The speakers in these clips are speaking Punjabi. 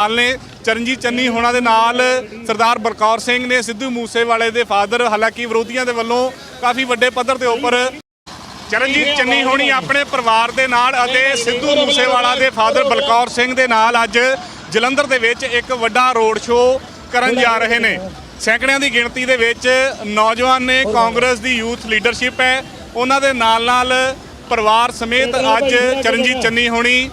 ਨਾਲ ਨੇ, ਚਰਨਜੀਤ ਚੰਨੀ ਹੋਣਾ ਦੇ ਨਾਲ, ਸਰਦਾਰ ਬਲਕੌਰ ਸਿੰਘ ਨੇ, ਸਿੱਧੂ ਮੂਸੇਵਾਲੇ ਦੇ ਫਾਦਰ, ਹਾਲਾਂਕਿ ਵਿਰੋਧੀਆਂ ਦੇ ਵੱਲੋਂ ਕਾਫੀ ਵੱਡੇ ਪੱਧਰ ਦੇ ਉੱਪਰ ਚਰਨਜੀਤ ਚੰਨੀ ਹੋਣੀ ਆਪਣੇ ਪਰਿਵਾਰ ਦੇ ਨਾਲ ਅਤੇ ਸਿੱਧੂ ਮੂਸੇਵਾਲਾ ਦੇ ਫਾਦਰ ਬਲਕੌਰ ਸਿੰਘ ਦੇ ਨਾਲ ਅੱਜ ਜਲੰਧਰ ਦੇ ਵਿੱਚ ਇੱਕ ਵੱਡਾ ਰੋਡ ਸ਼ੋਅ ਕਰਨ ਜਾ ਰਹੇ ਨੇ। ਸੈਂਕੜਿਆਂ ਦੀ ਗਿਣਤੀ ਦੇ ਵਿੱਚ ਨੌਜਵਾਨ ਨੇ ਕਾਂਗਰਸ ਦੀ ਯੂਥ ਲੀਡਰਸ਼ਿਪ ਹੈ। ਉਹਨਾਂ ਦੇ ਨਾਲ ਨਾਲ ਪਰਿਵਾਰ ਸਮੇਤ ਅੱਜ ਚਰਨਜੀਤ ਚੰਨੀ ਹੋਣੀ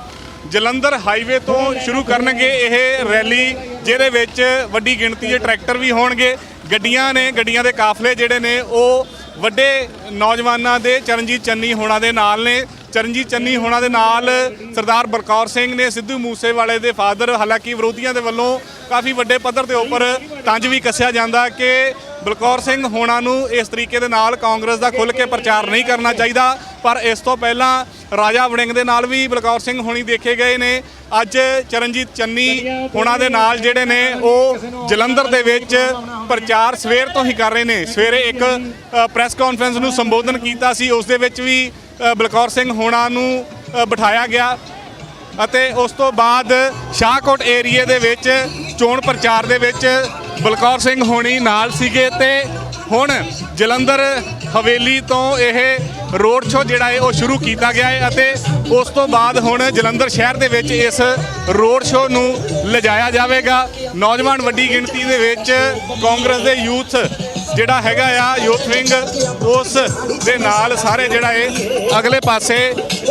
ਜਲੰਧਰ ਹਾਈਵੇ ਤੋਂ ਸ਼ੁਰੂ ਕਰਨਗੇ ਇਹ ਰੈਲੀ, ਜਿਹਦੇ ਵਿੱਚ ਵੱਡੀ ਗਿਣਤੀ ਦੇ ਟਰੈਕਟਰ ਵੀ ਹੋਣਗੇ। ਗੱਡੀਆਂ ਨੇ, ਗੱਡੀਆਂ ਦੇ ਕਾਫਲੇ ਜਿਹੜੇ ਨੇ, ਉਹ ਵੱਡੇ ਨੌਜਵਾਨਾਂ ਦੇ, ਚਰਨਜੀਤ ਚੰਨੀ ਹੋਣਾ ਦੇ ਨਾਲ ਨੇ। ਚਰਨਜੀਤ ਚੰਨੀ ਹੋਣਾ ਦੇ ਨਾਲ ਸਰਦਾਰ ਬਲਕੌਰ ਸਿੰਘ ਨੇ, ਸਿੱਧੂ ਮੂਸੇਵਾਲੇ ਦੇ ਫਾਦਰ, ਹਾਲਾਂਕਿ ਵਿਰੋਧੀਆਂ ਦੇ ਵੱਲੋਂ ਕਾਫੀ ਵੱਡੇ ਪੱਧਰ ਦੇ ਉੱਪਰ ਤੰਜ ਵੀ ਕੱਸਿਆ ਜਾਂਦਾ ਕਿ ਬਲਕੌਰ ਸਿੰਘ ਹੋਣਾ ਨੂੰ ਇਸ ਤਰੀਕੇ ਦੇ ਨਾਲ ਕਾਂਗਰਸ ਦਾ ਖੁੱਲ ਕੇ ਪ੍ਰਚਾਰ ਨਹੀਂ ਕਰਨਾ ਚਾਹੀਦਾ। ਪਰ ਇਸ ਤੋਂ ਪਹਿਲਾਂ ਰਾਜਾ ਵੜਿੰਗ ਦੇ ਨਾਲ ਵੀ ਬਲਕੌਰ ਸਿੰਘ ਹੋਣੀ ਦੇਖੇ ਗਏ ਨੇ। ਅੱਜ ਚਰਨਜੀਤ ਚੰਨੀ ਹੋਣਾ ਦੇ ਨਾਲ ਜਿਹੜੇ ਨੇ, ਉਹ ਜਲੰਧਰ ਦੇ ਵਿੱਚ ਪ੍ਰਚਾਰ ਸਵੇਰ ਤੋਂ ਹੀ ਕਰ ਰਹੇ ਨੇ। ਸਵੇਰੇ ਇੱਕ ਪ੍ਰੈਸ ਕਾਨਫਰੰਸ ਨੂੰ ਸੰਬੋਧਨ ਕੀਤਾ ਸੀ। ਉਸ ਦੇ ਵਿੱਚ ਵੀ ਬਲਕੌਰ ਸਿੰਘ ਹੋਣਾ ਨੂੰ ਬਿਠਾਇਆ ਗਿਆ ਅਤੇ ਉਸ ਤੋਂ ਬਾਅਦ ਸ਼ਾਹਕੋਟ ਏਰੀਏ ਦੇ ਵਿੱਚ, ਚੋਣ ਪ੍ਰਚਾਰ ਦੇ ਵਿੱਚ ਬਲਕੌਰ ਸਿੰਘ ਹੋਣੀ ਨਾਲ ਸੀਗੇ ਤੇ ਹੁਣ ਜਲੰਧਰ ਹਵੇਲੀ ਤੋਂ ਇਹ ਰੋਡ ਸ਼ੋਅ ਜਿਹੜਾ ਹੈ, ਉਹ ਸ਼ੁਰੂ ਕੀਤਾ ਗਿਆ ਹੈ ਅਤੇ ਉਸ ਤੋਂ ਬਾਅਦ ਹੁਣ ਜਲੰਧਰ ਸ਼ਹਿਰ ਦੇ ਵਿੱਚ ਇਸ ਰੋਡ ਸ਼ੋਅ ਨੂੰ ਲਿਜਾਇਆ ਜਾਵੇਗਾ। ਨੌਜਵਾਨ ਵੱਡੀ ਗਿਣਤੀ ਦੇ ਵਿੱਚ ਕਾਂਗਰਸ ਦੇ ਯੂਥ ਜਿਹੜਾ ਹੈਗਾ ਆ, ਯੂਥ ਵਿੰਗ, ਉਸ ਦੇ ਨਾਲ ਸਾਰੇ ਜਿਹੜਾ ਹੈ, ਅਗਲੇ ਪਾਸੇ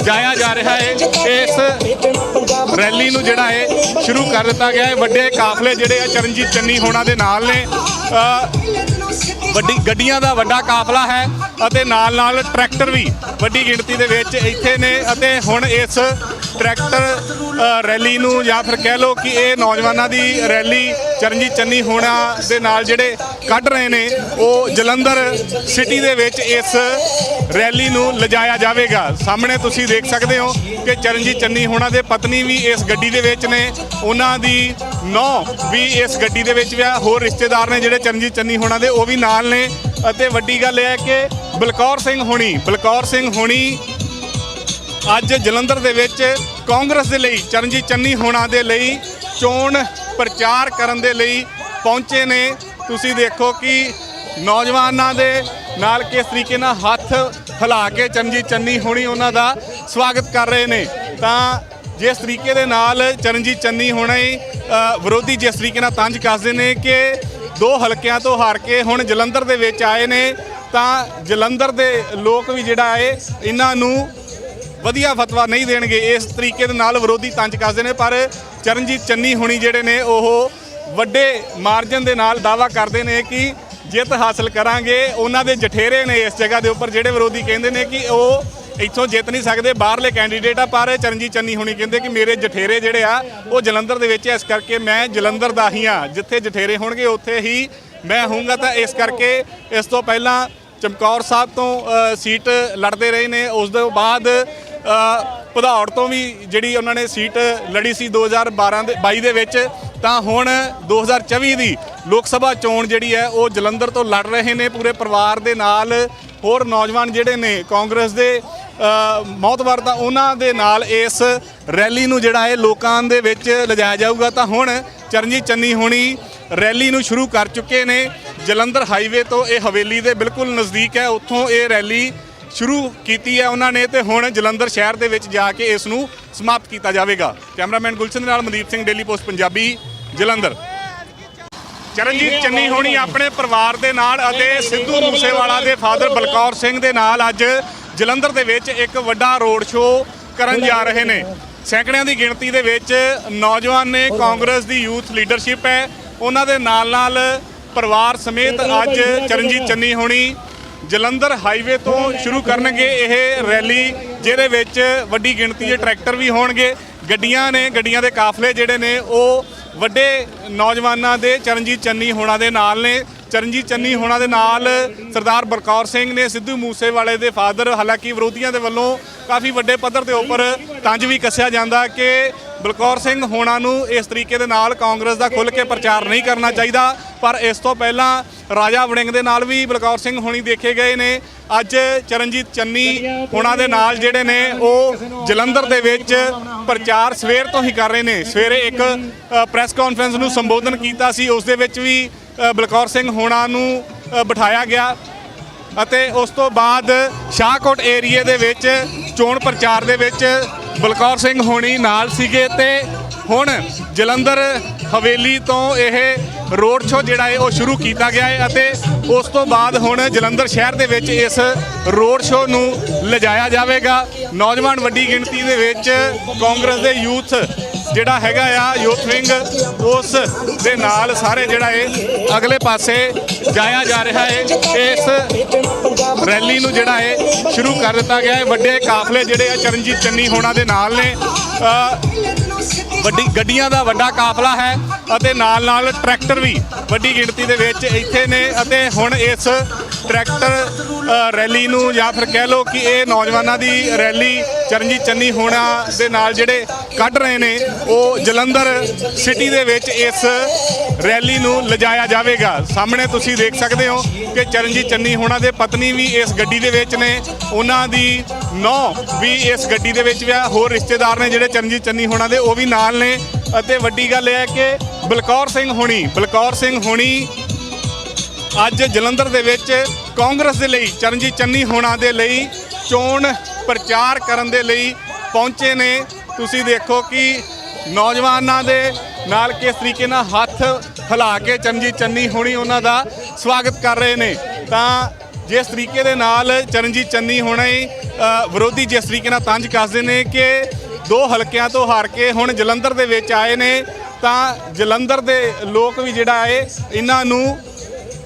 ਜਾਇਆ ਜਾ ਰਿਹਾ ਹੈ। ਇਸ ਰੈਲੀ ਨੂੰ ਜਿਹੜਾ ਹੈ, ਸ਼ੁਰੂ ਕਰ ਦਿੱਤਾ ਗਿਆ ਹੈ। ਵੱਡੇ ਕਾਫਲੇ ਜਿਹੜੇ ਆ, ਚਰਨਜੀਤ ਚੰਨੀ ਹੋਣਾ ਦੇ ਨਾਲ ਨੇ। ਵੱਡੀ ਗੱਡੀਆਂ ਦਾ ਵੱਡਾ ਕਾਫਲਾ ਹੈ ਅਤੇ ਨਾਲ ਨਾਲ ਟਰੈਕਟਰ ਵੀ ਵੱਡੀ ਗਿਣਤੀ ਦੇ ਵਿੱਚ ਇੱਥੇ ਨੇ ਅਤੇ ਹੁਣ ਇਸ ਟਰੈਕਟਰ ਰੈਲੀ ਨੂੰ ਜਾਂ ਫਿਰ ਕਹਿ ਲਓ ਕਿ ਇਹ ਨੌਜਵਾਨਾਂ ਦੀ ਰੈਲੀ ਚਰਨਜੀਤ ਚੰਨੀ ਹੋਣਾ ਦੇ ਨਾਲ ਜਿਹੜੇ ਕੱਢ ਰਹੇ ਨੇ, ਉਹ ਜਲੰਧਰ ਸਿਟੀ ਦੇ ਵਿੱਚ ਇਸ ਰੈਲੀ ਨੂੰ ਲਿਜਾਇਆ ਜਾਵੇਗਾ। ਸਾਹਮਣੇ ਤੁਸੀਂ ਦੇਖ ਸਕਦੇ ਹੋ ਕਿ ਚਰਨਜੀਤ ਚੰਨੀ ਹੋਣਾ ਦੇ ਪਤਨੀ ਵੀ ਇਸ ਗੱਡੀ ਦੇ ਵਿੱਚ ਨੇ। ਉਹਨਾਂ ਦੀ ਨੌ ਵੀ ਇਸ ਗੱਡੀ ਦੇ ਵਿੱਚ ਵੀ ਆ। ਹੋਰ ਰਿਸ਼ਤੇਦਾਰ ਨੇ ਜਿਹੜੇ ਚਰਨਜੀਤ ਚੰਨੀ ਹੋਣਾ ਦੇ, ਉਹ ਵੀ ਨਾਲ ਨੇ। ਅਤੇ ਵੱਡੀ ਗੱਲ ਇਹ ਹੈ ਕਿ ਬਲਕੌਰ ਸਿੰਘ ਹੋਣੀ, ਬਲਕੌਰ ਸਿੰਘ ਹੋਣੀ ਅੱਜ ਜਲੰਧਰ ਦੇ ਵਿੱਚ ਕਾਂਗਰਸ ਦੇ ਲਈ, ਚਰਨਜੀਤ ਚੰਨੀ ਹੋਣਾ ਦੇ ਲਈ ਚੋਣ ਪ੍ਰਚਾਰ ਕਰਨ ਦੇ ਲਈ ਪਹੁੰਚੇ ਨੇ। ਤੁਸੀਂ ਦੇਖੋ ਕਿ ਨੌਜਵਾਨਾਂ ਦੇ ਨਾਲ ਕਿਸ ਤਰੀਕੇ ਨਾਲ ਹੱਥ ਹਿਲਾ ਕੇ ਚਰਨਜੀਤ ਚੰਨੀ ਹੋਣੀ ਉਹਨਾਂ ਦਾ ਸਵਾਗਤ ਕਰ ਰਹੇ ਨੇ। ਤਾਂ ਜਿਸ ਤਰੀਕੇ ਦੇ ਨਾਲ ਚਰਨਜੀਤ ਚੰਨੀ ਹੋਣਾ ਹੀ ਵਿਰੋਧੀ ਜਿਸ ਤਰੀਕੇ ਨਾਲ ਤੰਜ ਕੱਸਦੇ ਨੇ ਕਿ ਦੋ ਹਲਕਿਆਂ ਤੋਂ ਹਾਰ ਕੇ ਹੁਣ ਜਲੰਧਰ ਦੇ ਵਿੱਚ ਆਏ ਨੇ, ਤਾਂ ਜਲੰਧਰ ਦੇ ਲੋਕ ਵੀ ਜਿਹੜਾ ਹੈ, ਇਹਨਾਂ ਨੂੰ ਵਧੀਆ ਫਤਵਾ ਨਹੀਂ ਦੇਣਗੇ। ਇਸ ਤਰੀਕੇ ਦੇ ਨਾਲ ਵਿਰੋਧੀ ਤੰਜ ਕੱਸਦੇ ਨੇ, ਪਰ ਚਰਨਜੀਤ ਚੰਨੀ ਹੁਣੀ ਜਿਹੜੇ ਨੇ, ਉਹ ਵੱਡੇ ਮਾਰਜਨ ਦੇ ਨਾਲ ਦਾਵਾ ਕਰਦੇ ਨੇ ਕਿ ਜਿੱਤ ਹਾਸਲ ਕਰਾਂਗੇ। ਉਹਨਾਂ ਦੇ ਜਠੇਰੇ ਨੇ ਇਸ ਜਗ੍ਹਾ ਦੇ ਉੱਪਰ, ਜਿਹੜੇ ਵਿਰੋਧੀ ਕਹਿੰਦੇ ਨੇ ਕਿ ਉਹ ਇੱਥੋਂ ਜਿੱਤ ਨਹੀਂ ਸਕਦੇ, ਬਾਹਰਲੇ ਕੈਂਡੀਡੇਟ ਆ, ਪਰ ਚਰਨਜੀਤ ਚੰਨੀ ਹੁਣੀ ਕਹਿੰਦੇ ਕਿ ਮੇਰੇ ਜਠੇਰੇ ਜਿਹੜੇ ਆ, ਉਹ ਜਲੰਧਰ ਦੇ ਵਿੱਚ ਇਸ ਕਰਕੇ ਮੈਂ ਜਲੰਧਰ ਦਾ ਹੀ ਆ, ਜਿੱਥੇ ਜਠੇਰੇ ਹੋਣਗੇ, ਉੱਥੇ ਹੀ ਮੈਂ ਹੋਊਂਗਾ। ਤਾਂ ਇਸ ਕਰਕੇ ਇਸ ਤੋਂ ਪਹਿਲਾਂ ਚਮਕੌਰ ਸਾਹਿਬ ਤੋਂ ਸੀਟ ਲੜਦੇ ਰਹੇ ਨੇ। ਉਸ ਤੋਂ ਬਾਅਦ ਭਦੌੜ ਤੋਂ ਵੀ ਜਿਹੜੀ ਉਹਨਾਂ ਨੇ ਸੀਟ ਲੜੀ ਸੀ 2012 ਦੇ 22 ਦੇ ਵਿੱਚ ਤਾਂ ਹੁਣ 2024 ਦੀ ਲੋਕ ਸਭਾ ਚੋਣ ਜਿਹੜੀ ਹੈ ਉਹ ਜਲੰਧਰ ਤੋਂ ਲੜ ਰਹੇ ਨੇ। ਪੂਰੇ ਪਰਿਵਾਰ ਦੇ ਨਾਲ ਹੋਰ ਨੌਜਵਾਨ ਜਿਹੜੇ ਨੇ ਕਾਂਗਰਸ ਦੇ ਅ, ਤਾਂ ਉਹਨਾਂ ਦੇ ਨਾਲ ਇਸ ਰੈਲੀ ਨੂੰ ਜਿਹੜਾ ਹੈ ਲੋਕਾਂ ਦੇ ਵਿੱਚ ਲਿਜਾਇਆ ਜਾਊਗਾ। ਤਾਂ ਹੁਣ ਚਰਨਜੀਤ ਚੰਨੀ ਹੋਣੀ ਰੈਲੀ ਨੂੰ ਸ਼ੁਰੂ ਕਰ ਚੁੱਕੇ ਨੇ। ਜਲੰਧਰ ਹਾਈਵੇ ਤੋਂ ਇਹ ਹਵੇਲੀ ਦੇ ਬਿਲਕੁਲ ਨਜ਼ਦੀਕ ਹੈ। ਉੱਥੋਂ ਇਹ ਰੈਲੀ ਸ਼ੁਰੂ ਕੀਤੀ ਹੈ ਉਹਨਾਂ ਨੇ ਤੇ ਹੁਣ ਜਲੰਧਰ ਸ਼ਹਿਰ ਦੇ ਵਿੱਚ ਜਾ ਕੇ ਇਸ ਨੂੰ ਸਮਾਪਤ ਕੀਤਾ ਜਾਵੇਗਾ। ਕੈਮਰਾਮੈਨ ਗੁਲਸ਼ਨ ਦੇ ਨਾਲ ਮਨਦੀਪ ਸਿੰਘ ਡੇਲੀ ਪੋਸਟ ਪੰਜਾਬੀ, ਜਲੰਧਰ। ਚਰਨਜੀਤ ਚੰਨੀ ਹੋਣੀ ਆਪਣੇ ਪਰਿਵਾਰ ਦੇ ਨਾਲ ਅਤੇ ਸਿੱਧੂ ਮੂਸੇਵਾਲਾ ਦੇ ਫਾਦਰ ਬਲਕੌਰ ਸਿੰਘ ਦੇ ਨਾਲ ਅੱਜ ਜਲੰਧਰ ਦੇ ਵਿੱਚ ਇੱਕ ਵੱਡਾ ਰੋਡ ਸ਼ੋਅ ਕਰਨ ਜਾ ਰਹੇ ਨੇ। ਸੈਂਕੜਿਆਂ ਦੀ ਗਿਣਤੀ ਦੇ ਵਿੱਚ ਨੌਜਵਾਨ ਨੇ ਕਾਂਗਰਸ ਦੀ ਯੂਥ ਲੀਡਰਸ਼ਿਪ ਹੈ। ਉਹਨਾਂ ਦੇ ਨਾਲ ਨਾਲ ਪਰਿਵਾਰ ਸਮੇਤ ਅੱਜ ਚਰਨਜੀਤ ਚੰਨੀ ਹੋਣੀ ਜਲੰਧਰ ਹਾਈਵੇ ਤੋਂ ਸ਼ੁਰੂ ਕਰਨਗੇ ਇਹ ਰੈਲੀ, ਜਿਹਦੇ ਵਿੱਚ ਵੱਡੀ ਗਿਣਤੀ ਦੇ ਟਰੈਕਟਰ ਵੀ ਹੋਣਗੇ। ਗੱਡੀਆਂ ਨੇ, ਗੱਡੀਆਂ ਦੇ ਕਾਫਲੇ ਜਿਹੜੇ ਨੇ, ਉਹ ਵੱਡੇ ਨੌਜਵਾਨਾਂ ਦੇ, ਚਰਨਜੀਤ ਚੰਨੀ ਹੋਣਾ ਦੇ ਨਾਲ ਨੇ। ਚਰਨਜੀਤ ਚੰਨੀ ਹੋਣਾ ਦੇ ਨਾਲ ਸਰਦਾਰ ਬਲਕੌਰ ਸਿੰਘ ਨੇ, ਸਿੱਧੂ ਮੂਸੇਵਾਲੇ ਦੇ ਫਾਦਰ, ਹਾਲਾਂਕਿ ਵਿਰੋਧੀਆਂ ਦੇ ਵੱਲੋਂ ਕਾਫੀ ਵੱਡੇ ਪੱਧਰ ਦੇ ਉੱਪਰ ਤੰਜ ਵੀ ਕੱਸਿਆ ਜਾਂਦਾ ਕਿ ਬਲਕੌਰ ਸਿੰਘ ਹੋਣਾ ਨੂੰ ਇਸ ਤਰੀਕੇ ਦੇ ਨਾਲ ਕਾਂਗਰਸ ਦਾ ਖੁੱਲ੍ਹ ਕੇ ਪ੍ਰਚਾਰ ਨਹੀਂ ਕਰਨਾ ਚਾਹੀਦਾ। ਪਰ ਇਸ ਤੋਂ ਪਹਿਲਾਂ ਰਾਜਾ ਵੜਿੰਗ ਦੇ ਨਾਲ ਵੀ ਬਲਕੌਰ ਸਿੰਘ ਹੋਣੀ ਦੇਖੇ ਗਏ ਨੇ। ਅੱਜ ਚਰਨਜੀਤ ਚੰਨੀ ਹੋਣਾ ਦੇ ਨਾਲ ਜਿਹੜੇ ਨੇ, ਉਹ ਜਲੰਧਰ ਦੇ ਵਿੱਚ ਪ੍ਰਚਾਰ ਸਵੇਰ ਤੋਂ ਹੀ ਕਰ ਰਹੇ ਨੇ। ਸਵੇਰੇ ਇੱਕ ਪ੍ਰੈਸ ਕਾਨਫਰੰਸ ਨੂੰ ਸੰਬੋਧਨ ਕੀਤਾ ਸੀ। ਉਸ ਦੇ ਵਿੱਚ ਵੀ ਬਲਕੌਰ ਸਿੰਘ ਹੋਣਾ ਨੂੰ ਬਿਠਾਇਆ ਗਿਆ। ਅਤੇ ਉਸ ਤੋਂ ਬਾਅਦ ਸ਼ਾਹਕੋਟ ਏਰੀਏ ਦੇ ਵਿੱਚ ਚੋਣ ਪ੍ਰਚਾਰ ਦੇ ਵਿੱਚ ਬਲਕੌਰ ਸਿੰਘ ਹੋਣੀ ਨਾਲ ਸੀਗੇ ਤੇ ਹੁਣ ਜਲੰਧਰ ਹਵੇਲੀ ਤੋਂ ਇਹ ਰੋਡ ਸ਼ੋ ਜਿਹੜਾ ਹੈ ਉਹ ਸ਼ੁਰੂ ਕੀਤਾ ਗਿਆ ਹੈ ਅਤੇ ਉਸ ਤੋਂ ਬਾਅਦ ਹੁਣ ਜਲੰਧਰ ਸ਼ਹਿਰ ਦੇ ਵਿੱਚ ਇਸ ਰੋਡ ਸ਼ੋ ਨੂੰ ਲਿਜਾਇਆ ਜਾਵੇਗਾ। ਨੌਜਵਾਨ ਵੱਡੀ ਗਿਣਤੀ ਦੇ ਵਿੱਚ ਕਾਂਗਰਸ ਦੇ ਯੂਥ ਜਿਹੜਾ ਹੈਗਾ ਆ, ਯੂਥ ਵਿੰਗ, ਉਸ ਦੇ ਨਾਲ ਸਾਰੇ ਜਿਹੜਾ ਹੈ ਅਗਲੇ ਪਾਸੇ ਜਾਇਆ ਜਾ ਰਿਹਾ ਹੈ। ਇਸ ਰੈਲੀ ਨੂੰ ਜਿਹੜਾ ਹੈ ਸ਼ੁਰੂ ਕਰ ਦਿੱਤਾ ਗਿਆ ਹੈ। ਵੱਡੇ ਕਾਫਲੇ ਜਿਹੜੇ ਆ ਚਰਨਜੀਤ ਚੰਨੀ ਹੋਣਾ ਦੇ ਨਾਲ ਨੇ। ਵੱਡੀ ਗੱਡੀਆਂ ਦਾ ਵੱਡਾ ਕਾਫਲਾ ਹੈ ਅਤੇ ਨਾਲ ਨਾਲ ਟਰੈਕਟਰ ਵੀ ਵੱਡੀ ਗਿਣਤੀ ਦੇ ਵਿੱਚ ਇੱਥੇ ਨੇ ਅਤੇ ਹੁਣ ਇਸ ਟਰੈਕਟਰ ਰੈਲੀ ਨੂੰ ਜਾਂ ਫਿਰ ਕਹਿ ਲਓ ਕਿ ਇਹ ਨੌਜਵਾਨਾਂ ਦੀ ਰੈਲੀ ਚਰਨਜੀਤ ਚੰਨੀ ਹੋਣਾ ਦੇ ਨਾਲ ਜਿਹੜੇ ਕੱਢ ਰਹੇ ਨੇ, ਉਹ ਜਲੰਧਰ ਸਿਟੀ ਦੇ ਵਿੱਚ ਇਸ ਰੈਲੀ ਨੂੰ ਲਿਜਾਇਆ ਜਾਵੇਗਾ। ਸਾਹਮਣੇ ਤੁਸੀਂ ਦੇਖ ਸਕਦੇ ਹੋ ਕਿ ਚਰਨਜੀਤ ਚੰਨੀ ਹੋਣਾ ਦੇ ਪਤਨੀ ਵੀ ਇਸ ਗੱਡੀ ਦੇ ਵਿੱਚ ਨੇ, ਉਹਨਾਂ ਦੀ ਨੌ ਵੀ ਇਸ ਗੱਡੀ ਦੇ ਵਿੱਚ ਵੀ ਆ, ਹੋਰ ਰਿਸ਼ਤੇਦਾਰ ਨੇ ਜਿਹੜੇ ਚਰਨਜੀਤ ਚੰਨੀ ਹੋਣਾ ਦੇ, ਉਹ ਵੀ ਨਾਲ ਨੇ ਅਤੇ ਵੱਡੀ ਗੱਲ ਇਹ ਹੈ ਕਿ ਬਲਕੌਰ ਸਿੰਘ ਹੋਣੀ ਬਲਕੌਰ ਸਿੰਘ ਹੋਣੀ ਅੱਜ ਜਲੰਧਰ ਦੇ ਵਿੱਚ ਕਾਂਗਰਸ ਦੇ ਲਈ ਚਰਨਜੀਤ ਚੰਨੀ ਹੋਣਾ ਦੇ ਲਈ ਚੋਣ ਪ੍ਰਚਾਰ ਕਰਨ ਦੇ ਲਈ ਪਹੁੰਚੇ ਨੇ। ਤੁਸੀਂ ਦੇਖੋ ਕਿ ਨੌਜਵਾਨਾਂ ਦੇ ਨਾਲ ਕਿਸ ਤਰੀਕੇ ਨਾਲ ਹੱਥ ਹਿਲਾ ਕੇ ਚਰਨਜੀਤ ਚੰਨੀ ਹੋਣੀ ਉਹਨਾਂ ਦਾ ਸਵਾਗਤ ਕਰ ਰਹੇ ਨੇ। ਤਾਂ ਜਿਸ ਤਰੀਕੇ ਦੇ ਨਾਲ ਚਰਨਜੀਤ ਚੰਨੀ ਹੋਣੀ ਅ, ਵਿਰੋਧੀ ਜਿਸ ਤਰੀਕੇ ਨਾਲ ਤੰਜ ਕੱਸਦੇ ਨੇ ਕਿ ਦੋ ਹਲਕਿਆਂ ਤੋਂ ਹਾਰ ਕੇ ਹੁਣ ਜਲੰਧਰ ਦੇ ਵਿੱਚ ਆਏ ਨੇ, ਤਾਂ ਜਲੰਧਰ ਦੇ ਲੋਕ ਵੀ ਜਿਹੜਾ ਹੈ, ਇਹਨਾਂ ਨੂੰ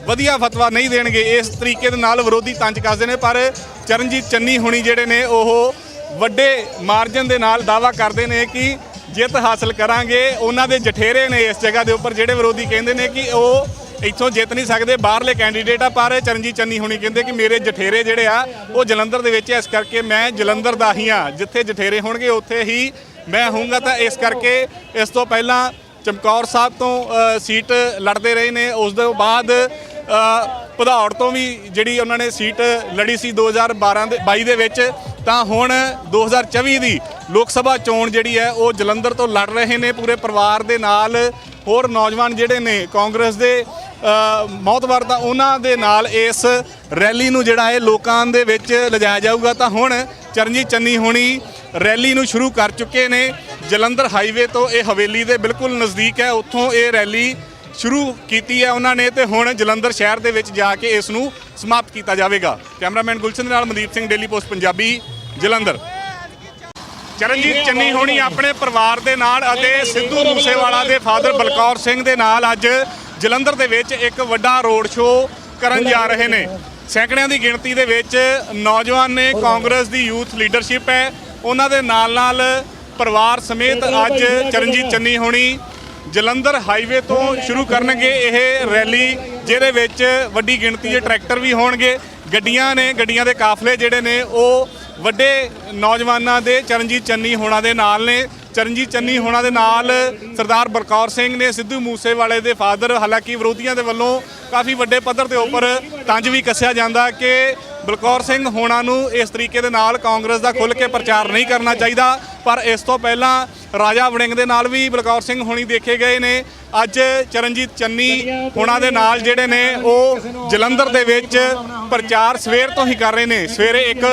ਵਧੀਆ ਫਤਵਾ ਨਹੀਂ ਦੇਣਗੇ। ਇਸ ਤਰੀਕੇ ਦੇ ਨਾਲ ਵਿਰੋਧੀ ਤੰਜ ਕੱਸਦੇ ਨੇ, ਪਰ ਚਰਨਜੀਤ ਚੰਨੀ ਹੁਣੀ ਜਿਹੜੇ ਨੇ, ਉਹ ਵੱਡੇ ਮਾਰਜਨ ਦੇ ਨਾਲ ਦਾਵਾ ਕਰਦੇ ਨੇ ਕਿ ਜਿੱਤ ਹਾਸਲ ਕਰਾਂਗੇ। ਉਹਨਾਂ ਦੇ ਜਠੇਰੇ ਨੇ ਇਸ ਜਗ੍ਹਾ ਦੇ ਉੱਪਰ, ਜਿਹੜੇ ਵਿਰੋਧੀ ਕਹਿੰਦੇ ਨੇ ਕਿ ਉਹ ਇੱਥੋਂ ਜਿੱਤ ਨਹੀਂ ਸਕਦੇ। ਬਾਹਰਲੇ ਕੈਂਡੀਡੇਟ ਆ ਪਰ ਚਰਨਜੀਤ ਚੰਨੀ ਹੁਣੀ ਕਹਿੰਦੇ ਕਿ ਮੇਰੇ ਜਠੇਰੇ ਜਿਹੜੇ ਆ ਉਹ ਜਲੰਧਰ ਦੇ ਵਿੱਚ ਆ, ਇਸ ਕਰਕੇ ਮੈਂ ਜਲੰਧਰ ਦਾ ਹੀ ਆ। ਜਿੱਥੇ ਜਠੇਰੇ ਹੋਣਗੇ ਉੱਥੇ ਹੀ ਮੈਂ ਹੋਊਂਗਾ। ਤਾਂ ਇਸ ਕਰਕੇ ਇਸ ਤੋਂ ਪਹਿਲਾਂ ਚਮਕੌਰ ਸਾਹਿਬ ਤੋਂ ਸੀਟ ਲੜਦੇ ਰਹੇ ਨੇ। ਉਸ ਤੋਂ ਬਾਅਦ ਭਦੌੜ ਤੋਂ ਵੀ ਜਿਹੜੀ ਉਹਨਾਂ ਨੇ ਸੀਟ ਲੜੀ ਸੀ 2012 ਦੇ 22 ਦੇ ਵਿੱਚ ਤਾਂ ਹੁਣ 2024 ਦੀ ਲੋਕ ਸਭਾ ਚੋਣ ਜਿਹੜੀ ਹੈ ਉਹ ਜਲੰਧਰ ਤੋਂ ਲੜ ਰਹੇ ਨੇ। ਪੂਰੇ ਪਰਿਵਾਰ ਦੇ ਨਾਲ ਹੋਰ ਨੌਜਵਾਨ ਜਿਹੜੇ ਨੇ ਕਾਂਗਰਸ ਦੇ ਅ, ਮੌਤਬਰ ਤਾਂ ਉਹਨਾਂ ਦੇ ਨਾਲ ਇਸ ਰੈਲੀ ਨੂੰ ਜਿਹੜਾ ਹੈ ਲੋਕਾਂ ਦੇ ਵਿੱਚ ਲਿਜਾਇਆ ਜਾਊਗਾ। ਤਾਂ ਹੁਣ ਚਰਨਜੀਤ ਚੰਨੀ ਹੋਣੀ ਰੈਲੀ ਨੂੰ ਸ਼ੁਰੂ ਕਰ ਚੁੱਕੇ ਨੇ। ਜਲੰਧਰ ਹਾਈਵੇ ਤੋਂ ਇਹ ਹਵੇਲੀ ਦੇ ਬਿਲਕੁਲ ਨਜ਼ਦੀਕ ਹੈ। ਉੱਥੋਂ ਇਹ ਰੈਲੀ ਸ਼ੁਰੂ ਕੀਤੀ ਹੈ ਉਹਨਾਂ ਨੇ ਤੇ ਹੁਣ ਜਲੰਧਰ ਸ਼ਹਿਰ ਦੇ ਵਿੱਚ ਜਾ ਕੇ ਇਸ ਨੂੰ ਸਮਾਪਤ ਕੀਤਾ ਜਾਵੇਗਾ। ਕੈਮਰਾਮੈਨ ਗੁਲਸ਼ਨ ਦੇ ਨਾਲ ਮਨਦੀਪ ਸਿੰਘ, ਡੇਲੀ ਪੋਸਟ ਪੰਜਾਬੀ, ਜਲੰਧਰ। ਚਰਨਜੀਤ ਚੰਨੀ ਹੋਣੀ ਆਪਣੇ ਪਰਿਵਾਰ ਦੇ ਨਾਲ ਅਤੇ ਸਿੱਧੂ ਮੂਸੇਵਾਲਾ ਦੇ ਫਾਦਰ ਬਲਕੌਰ ਸਿੰਘ ਦੇ ਨਾਲ ਅੱਜ ਜਲੰਧਰ ਦੇ ਵਿੱਚ ਇੱਕ ਵੱਡਾ ਰੋਡ ਸ਼ੋਅ ਕਰਨ ਜਾ ਰਹੇ ਨੇ। ਸੈਂਕੜਿਆਂ ਦੀ ਗਿਣਤੀ ਦੇ ਵਿੱਚ ਨੌਜਵਾਨ ਨੇ ਕਾਂਗਰਸ ਦੀ ਯੂਥ ਲੀਡਰਸ਼ਿਪ ਹੈ। ਉਹਨਾਂ ਦੇ ਨਾਲ ਨਾਲ ਪਰਿਵਾਰ ਸਮੇਤ ਅੱਜ ਚਰਨਜੀਤ ਚੰਨੀ ਹੋਣੀ ਜਲੰਧਰ ਹਾਈਵੇ ਤੋਂ ਸ਼ੁਰੂ ਕਰਨਗੇ ਇਹ ਰੈਲੀ ਜਿਹਦੇ ਵਿੱਚ ਵੱਡੀ ਗਿਣਤੀ ਦੇ ਟਰੈਕਟਰ ਵੀ ਹੋਣਗੇ। ਗੱਡੀਆਂ ਨੇ ਗੱਡੀਆਂ ਦੇ ਕਾਫਲੇ ਜਿਹੜੇ ਨੇ ਉਹ ਵੱਡੇ ਨੌਜਵਾਨਾਂ ਦੇ ਚਰਨਜੀਤ ਚੰਨੀ ਹੋਣਾ ਦੇ ਨਾਲ ਨੇ। ਚਰਨਜੀਤ ਚੰਨੀ ਹੋਣਾ ਦੇ ਨਾਲ ਸਰਦਾਰ ਬਲਕੌਰ ਸਿੰਘ ਨੇ ਸਿੱਧੂ ਮੂਸੇਵਾਲੇ ਦੇ ਫਾਦਰ ਹਾਲਾਂਕਿ ਵਿਰੋਧੀਆਂ ਦੇ ਵੱਲੋਂ ਕਾਫੀ ਵੱਡੇ ਪੱਧਰ ਦੇ ਉੱਪਰ ਤੰਜ ਵੀ ਕੱਸਿਆ ਜਾਂਦਾ ਕਿ ਬਲਕੌਰ ਸਿੰਘ ਹੋਣਾ ਨੂੰ ਇਸ ਤਰੀਕੇ ਦੇ ਨਾਲ ਕਾਂਗਰਸ ਦਾ ਖੁੱਲ੍ਹ ਕੇ ਪ੍ਰਚਾਰ ਨਹੀਂ ਕਰਨਾ ਚਾਹੀਦਾ, ਪਰ ਇਸ ਤੋਂ ਪਹਿਲਾਂ ਰਾਜਾ ਵੜਿੰਗ ਦੇ ਨਾਲ ਵੀ ਬਲਕੌਰ ਸਿੰਘ ਹੋਣੀ ਦੇਖੇ ਗਏ ਨੇ। ਅੱਜ ਚਰਨਜੀਤ ਚੰਨੀ ਹੋਣਾ ਦੇ ਨਾਲ ਜਿਹੜੇ ਨੇ, ਉਹ ਜਲੰਧਰ ਦੇ ਵਿੱਚ ਪ੍ਰਚਾਰ ਸਵੇਰ ਤੋਂ ਹੀ ਕਰ ਰਹੇ ਨੇ। ਸਵੇਰੇ ਇੱਕ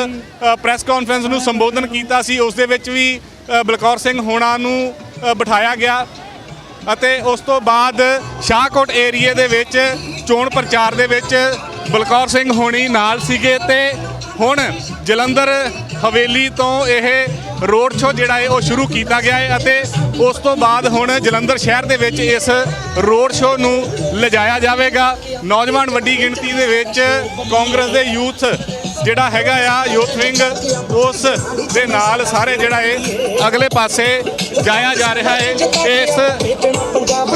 ਪ੍ਰੈਸ ਕਾਨਫਰੰਸ ਨੂੰ ਸੰਬੋਧਨ ਕੀਤਾ ਸੀ, ਉਸ ਦੇ ਵਿੱਚ ਵੀ ਬਲਕੌਰ ਸਿੰਘ ਹੋਣਾ ਨੂੰ ਬਿਠਾਇਆ ਗਿਆ। ਅਤੇ ਉਸ ਤੋਂ ਬਾਅਦ ਸ਼ਾਹਕੋਟ ਏਰੀਏ ਦੇ ਵਿੱਚ, ਚੋਣ ਪ੍ਰਚਾਰ ਦੇ ਵਿੱਚ ਬਲਕੌਰ ਸਿੰਘ ਹੋਣੀ ਨਾਲ ਸੀਗੇ ਤੇ ਹੁਣ ਜਲੰਧਰ ਹਵੇਲੀ ਤੋਂ ਇਹ ਰੋਡ ਸ਼ੋ ਜਿਹੜਾ ਹੈ ਉਹ ਸ਼ੁਰੂ ਕੀਤਾ ਗਿਆ ਹੈ ਅਤੇ ਉਸ ਤੋਂ ਬਾਅਦ ਹੁਣ ਜਲੰਧਰ ਸ਼ਹਿਰ ਦੇ ਵਿੱਚ ਇਸ ਰੋਡ ਸ਼ੋ ਨੂੰ ਲਿਜਾਇਆ ਜਾਵੇਗਾ। ਨੌਜਵਾਨ ਵੱਡੀ ਗਿਣਤੀ ਦੇ ਵਿੱਚ ਕਾਂਗਰਸ ਦੇ ਯੂਥ ਜਿਹੜਾ ਹੈਗਾ ਆ, ਯੂਥ ਵਿੰਗ, ਉਸ ਦੇ ਨਾਲ ਸਾਰੇ ਜਿਹੜਾ ਹੈ ਅਗਲੇ ਪਾਸੇ ਜਾਇਆ ਜਾ ਰਿਹਾ ਹੈ। ਇਸ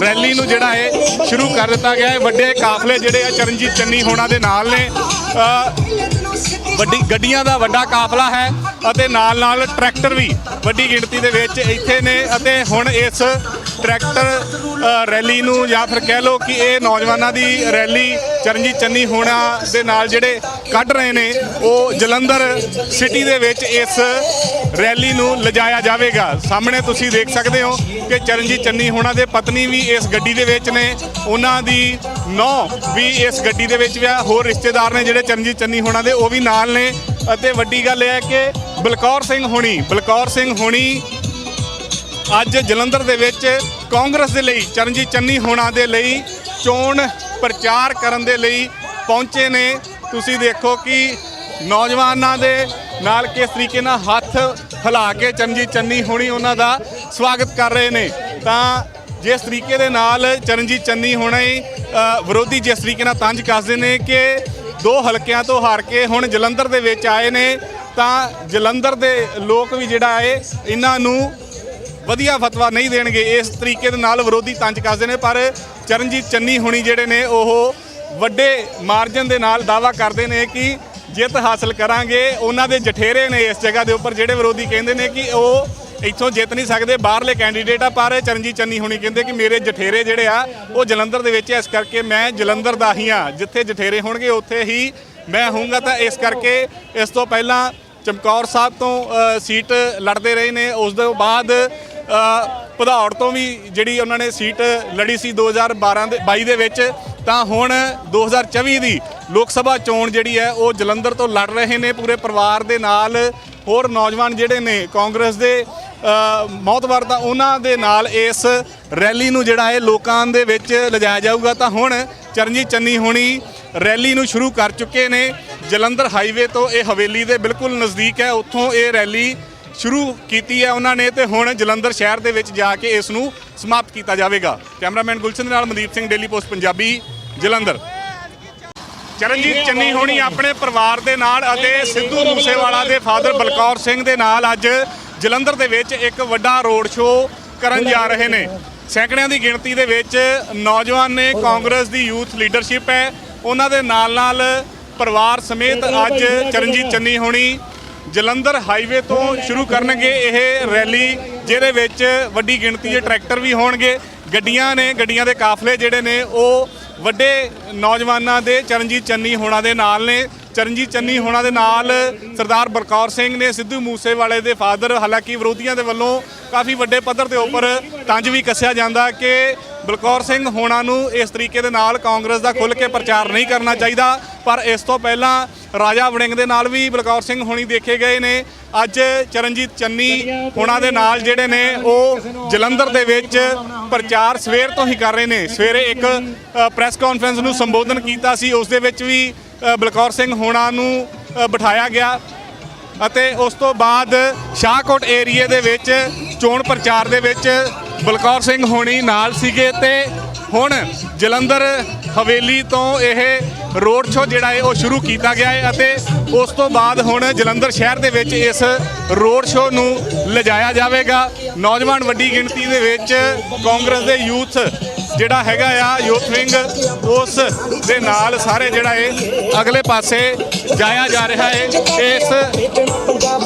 ਰੈਲੀ ਨੂੰ ਜਿਹੜਾ ਹੈ ਸ਼ੁਰੂ ਕਰ ਦਿੱਤਾ ਗਿਆ ਹੈ। ਵੱਡੇ ਕਾਫਲੇ ਜਿਹੜੇ ਆ ਚਰਨਜੀਤ ਚੰਨੀ ਹੋਣਾ ਦੇ ਨਾਲ ਨੇ। ਵੱਡੀ ਗੱਡੀਆਂ ਦਾ ਵੱਡਾ ਕਾਫਲਾ ਹੈ ਅਤੇ ਨਾਲ ਨਾਲ ਟਰੈਕਟਰ ਵੀ ਵੱਡੀ ਗਿਣਤੀ ਦੇ ਵਿੱਚ ਇੱਥੇ ਨੇ ਅਤੇ ਹੁਣ ਇਸ ਟਰੈਕਟਰ ਰੈਲੀ ਨੂੰ ਜਾਂ ਫਿਰ ਕਹਿ ਲਓ ਕਿ ਇਹ ਨੌਜਵਾਨਾਂ ਦੀ ਰੈਲੀ ਚਰਨਜੀਤ ਚੰਨੀ ਹੋਣਾ ਦੇ ਨਾਲ ਜਿਹੜੇ ਕੱਢ ਰਹੇ ਨੇ, ਉਹ ਜਲੰਧਰ ਸਿਟੀ ਦੇ ਵਿੱਚ ਇਸ ਰੈਲੀ ਨੂੰ ਲਿਜਾਇਆ ਜਾਵੇਗਾ। ਸਾਹਮਣੇ ਤੁਸੀਂ ਦੇਖ ਸਕਦੇ ਹੋ ਕਿ ਚਰਨਜੀਤ ਚੰਨੀ ਹੋਣਾ ਦੇ ਪਤਨੀ ਵੀ ਇਸ ਗੱਡੀ ਦੇ ਵਿੱਚ ਨੇ, ਉਹਨਾਂ ਦੀ ਨੌ ਵੀ ਇਸ ਗੱਡੀ ਦੇ ਵਿੱਚ ਵੀ ਆ, ਹੋਰ ਰਿਸ਼ਤੇਦਾਰ ਨੇ ਜਿਹੜੇ ਚਰਨਜੀਤ ਚੰਨੀ ਹੋਣਾ ਦੇ, ਉਹ ਵੀ ਨਾਲ ਨੇ। ਅਤੇ ਵੱਡੀ ਗੱਲ ਇਹ ਹੈ ਕਿ ਬਲਕੌਰ ਸਿੰਘ ਹੋਣੀ, ਬਲਕੌਰ ਸਿੰਘ ਹੋਣੀ ਅੱਜ ਜਲੰਧਰ ਦੇ ਵਿੱਚ ਕਾਂਗਰਸ ਦੇ ਲਈ ਚਰਨਜੀਤ ਚੰਨੀ ਹੋਣਾ ਦੇ ਲਈ ਚੋਣ ਪ੍ਰਚਾਰ ਕਰਨ ਦੇ ਲਈ ਪਹੁੰਚੇ ਨੇ। ਤੁਸੀਂ ਦੇਖੋ ਕਿ ਨੌਜਵਾਨਾਂ ਦੇ ਨਾਲ ਕਿਸ ਤਰੀਕੇ ਨਾਲ ਹੱਥ ਹਿਲਾ ਕੇ ਚਰਨਜੀਤ ਚੰਨੀ ਹੋਣੀ ਉਹਨਾਂ ਦਾ ਸਵਾਗਤ ਕਰ ਰਹੇ ਨੇ। ਤਾਂ ਜਿਸ ਤਰੀਕੇ ਦੇ ਨਾਲ ਚਰਨਜੀਤ ਚੰਨੀ ਹੁਣੇ ਵਿਰੋਧੀ ਜਿਸ ਤਰੀਕੇ ਨਾਲ ਤੰਜ ਕੱਸਦੇ ਨੇ ਕਿ ਦੋ ਹਲਕਿਆਂ ਤੋਂ ਹਾਰ ਕੇ ਹੁਣ ਜਲੰਧਰ ਦੇ ਵਿੱਚ ਆਏ ਨੇ। ਤਾਂ ਜਲੰਧਰ ਦੇ ਲੋਕ ਵੀ ਜਿਹੜਾ ਹੈ, ਇਹਨਾਂ ਨੂੰ ਵਧੀਆ ਫਤਵਾ ਨਹੀਂ ਦੇਣਗੇ ਇਸ ਤਰੀਕੇ ਦੇ ਨਾਲ ਵਿਰੋਧੀ ਤੰਜ ਕੱਸਦੇ ਨੇ ਪਰ ਚਰਨਜੀਤ ਚੰਨੀ ਹੁਣੀ ਜਿਹੜੇ ਨੇ ਉਹ ਵੱਡੇ ਮਾਰਜਨ ਦੇ ਨਾਲ ਦਾਵਾ ਕਰਦੇ ਨੇ ਕਿ ਜਿੱਤ ਹਾਸਲ ਕਰਾਂਗੇ ਉਹਨਾਂ ਦੇ ਜਠੇਰੇ ਨੇ ਇਸ ਜਗ੍ਹਾ ਦੇ ਉੱਪਰ ਜਿਹੜੇ ਵਿਰੋਧੀ ਕਹਿੰਦੇ ਨੇ ਕਿ ਉਹ ਇੱਥੋਂ ਜਿੱਤ ਨਹੀਂ ਸਕਦੇ ਬਾਹਰਲੇ ਕੈਂਡੀਡੇਟ ਆ ਪਰ ਚਰਨਜੀਤ ਚੰਨੀ ਹੁਣੀ ਕਹਿੰਦੇ ਕਿ ਮੇਰੇ ਜਠੇਰੇ ਜਿਹੜੇ ਆ ਉਹ ਜਲੰਧਰ ਦੇ ਵਿੱਚ ਆ, ਇਸ ਕਰਕੇ ਮੈਂ ਜਲੰਧਰ ਦਾ ਹੀ ਆ ਜਿੱਥੇ ਜਠੇਰੇ ਹੋਣਗੇ ਉੱਥੇ ਹੀ ਮੈਂ ਹੋਊਂਗਾ। ਤਾਂ ਇਸ ਕਰਕੇ ਇਸ ਤੋਂ ਪਹਿਲਾਂ ਚਮਕੌਰ ਸਾਹਿਬ ਤੋਂ ਸੀਟ ਲੜਦੇ ਰਹੇ ਨੇ ਉਸ ਤੋਂ ਬਾਅਦ ਭਦੌੜ ਤੋਂ ਵੀ ਜਿਹੜੀ ਉਹਨਾਂ ਨੇ ਸੀਟ ਲੜੀ ਸੀ 2012 ਦੇ 22 ਦੇ ਵਿੱਚ, ਤਾਂ ਹੁਣ 2024 ਦੀ ਲੋਕ ਸਭਾ ਚੋਣ ਜਿਹੜੀ ਹੈ, ਉਹ ਜਲੰਧਰ ਤੋਂ ਲੜ ਰਹੇ ਨੇ। ਪੂਰੇ ਪਰਿਵਾਰ ਦੇ ਨਾਲ ਹੋਰ ਨੌਜਵਾਨ ਜਿਹੜੇ ਨੇ, ਕਾਂਗਰਸ ਦੇ ਮੌਤਵਰ ਤਾਂ ਉਹਨਾਂ ਦੇ ਨਾਲ ਇਸ ਰੈਲੀ ਨੂੰ ਜਿਹੜਾ ਹੈ ਲੋਕਾਂ ਦੇ ਵਿੱਚ ਲਿਜਾਇਆ ਜਾਊਗਾ। ਤਾਂ ਹੁਣ ਚਰਨਜੀਤ ਚੰਨੀ ਹੋਣੀ ਰੈਲੀ ਨੂੰ ਸ਼ੁਰੂ ਕਰ ਚੁੱਕੇ ਨੇ। ਜਲੰਧਰ ਹਾਈਵੇ ਤੋਂ ਇਹ ਹਵੇਲੀ ਦੇ ਬਿਲਕੁਲ ਨਜ਼ਦੀਕ ਹੈ। ਉੱਥੋਂ ਇਹ ਰੈਲੀ ਸ਼ੁਰੂ ਕੀਤੀ ਹੈ ਉਹਨਾਂ ਨੇ ਤੇ ਹੁਣ ਜਲੰਧਰ ਸ਼ਹਿਰ ਦੇ ਵਿੱਚ ਜਾ ਕੇ ਇਸ ਨੂੰ ਸਮਾਪਤ ਕੀਤਾ ਜਾਵੇਗਾ। ਕੈਮਰਾਮੈਨ ਗੁਲਸ਼ਨ ਦੇ ਨਾਲ ਮਨਦੀਪ ਸਿੰਘ ਡੇਲੀ ਪੋਸਟ ਪੰਜਾਬੀ, ਜਲੰਧਰ। ਚਰਨਜੀਤ ਚੰਨੀ ਹੋਣੀ ਆਪਣੇ ਪਰਿਵਾਰ ਦੇ ਨਾਲ ਅਤੇ ਸਿੱਧੂ ਮੂਸੇਵਾਲਾ ਦੇ ਫਾਦਰ ਬਲਕੌਰ ਸਿੰਘ ਦੇ ਨਾਲ ਅੱਜ ਜਲੰਧਰ ਦੇ ਵਿੱਚ ਇੱਕ ਵੱਡਾ ਰੋਡ ਸ਼ੋਅ ਕਰਨ ਜਾ ਰਹੇ ਨੇ। ਸੈਂਕੜਿਆਂ ਦੀ ਗਿਣਤੀ ਦੇ ਵਿੱਚ ਨੌਜਵਾਨ ਨੇ ਕਾਂਗਰਸ ਦੀ ਯੂਥ ਲੀਡਰਸ਼ਿਪ ਹੈ। ਉਹਨਾਂ ਦੇ ਨਾਲ ਨਾਲ ਪਰਿਵਾਰ ਸਮੇਤ ਅੱਜ ਚਰਨਜੀਤ ਚੰਨੀ ਹੋਣੀ ਜਲੰਧਰ ਹਾਈਵੇ ਤੋਂ ਸ਼ੁਰੂ ਕਰਨਗੇ ਇਹ ਰੈਲੀ, ਜਿਹਦੇ ਵਿੱਚ ਵੱਡੀ ਗਿਣਤੀ ਦੇ ਟਰੈਕਟਰ ਵੀ ਹੋਣਗੇ। ਗੱਡੀਆਂ ਨੇ, ਗੱਡੀਆਂ ਦੇ ਕਾਫਲੇ ਜਿਹੜੇ ਨੇ, ਉਹ ਵੱਡੇ ਨੌਜਵਾਨਾਂ ਦੇ, ਚਰਨਜੀਤ ਚੰਨੀ ਹੋਣਾ ਦੇ ਨਾਲ ਨੇ। ਚਰਨਜੀਤ ਚੰਨੀ ਹੋਣਾ ਦੇ ਨਾਲ ਸਰਦਾਰ ਬਲਕੌਰ ਸਿੰਘ ਨੇ, ਸਿੱਧੂ ਮੂਸੇਵਾਲੇ ਦੇ ਫਾਦਰ, ਹਾਲਾਂਕਿ ਵਿਰੋਧੀਆਂ ਦੇ ਵੱਲੋਂ ਕਾਫੀ ਵੱਡੇ ਪੱਧਰ ਦੇ ਉੱਪਰ ਤੰਜ ਵੀ ਕੱਸਿਆ ਜਾਂਦਾ ਕਿ ਬਲਕੌਰ ਸਿੰਘ ਹੋਣਾ ਨੂੰ ਇਸ ਤਰੀਕੇ ਦੇ ਨਾਲ ਕਾਂਗਰਸ ਦਾ ਖੁੱਲ੍ਹ ਕੇ ਪ੍ਰਚਾਰ ਨਹੀਂ ਕਰਨਾ ਚਾਹੀਦਾ, ਪਰ ਇਸ ਤੋਂ ਪਹਿਲਾਂ ਰਾਜਾ ਵੜਿੰਗ ਦੇ ਨਾਲ ਵੀ ਬਲਕੌਰ ਸਿੰਘ ਹੋਣੀ ਦੇਖੇ ਗਏ ਨੇ। ਅੱਜ ਚਰਨਜੀਤ ਚੰਨੀ ਹੋਣਾ ਦੇ ਨਾਲ ਜਿਹੜੇ ਨੇ, ਉਹ ਜਲੰਧਰ ਦੇ ਵਿੱਚ ਪ੍ਰਚਾਰ ਸਵੇਰ ਤੋਂ ਹੀ ਕਰ ਰਹੇ ਨੇ। ਸਵੇਰੇ ਇੱਕ ਪ੍ਰੈਸ ਕਾਨਫਰੰਸ ਨੂੰ ਸੰਬੋਧਨ ਕੀਤਾ ਸੀ, ਉਸ ਦੇ ਵਿੱਚ ਵੀ ਬਲਕੌਰ ਸਿੰਘ ਹੋਣਾ ਨੂੰ ਬਿਠਾਇਆ ਗਿਆ ਅਤੇ ਉਸ ਤੋਂ ਬਾਅਦ ਸ਼ਾਹਕੋਟ ਏਰੀਏ ਦੇ ਵਿੱਚ ਚੋਣ ਪ੍ਰਚਾਰ ਦੇ ਵਿੱਚ ਬਲਕੌਰ ਸਿੰਘ ਹੋਣੀ ਨਾਲ ਸੀਗੇ ਤੇ ਹੁਣ ਜਲੰਧਰ ਹਵੇਲੀ ਤੋਂ ਇਹ ਰੋਡ ਸ਼ੋਅ ਜਿਹੜਾ ਹੈ ਉਹ ਸ਼ੁਰੂ ਕੀਤਾ ਗਿਆ ਹੈ ਅਤੇ ਉਸ ਤੋਂ ਬਾਅਦ ਹੁਣ ਜਲੰਧਰ ਸ਼ਹਿਰ ਦੇ ਵਿੱਚ ਇਸ ਰੋਡ ਸ਼ੋਅ ਨੂੰ ਲਿਜਾਇਆ ਜਾਵੇਗਾ। ਨੌਜਵਾਨ ਵੱਡੀ ਗਿਣਤੀ ਦੇ ਵਿੱਚ ਕਾਂਗਰਸ ਦੇ ਯੂਥ ਜਿਹੜਾ ਹੈਗਾ ਆ, ਯੂਥ ਵਿੰਗ, ਉਸ ਦੇ ਨਾਲ ਸਾਰੇ ਜਿਹੜਾ ਹੈ ਅਗਲੇ ਪਾਸੇ ਜਾਇਆ ਜਾ ਰਿਹਾ ਹੈ। ਇਸ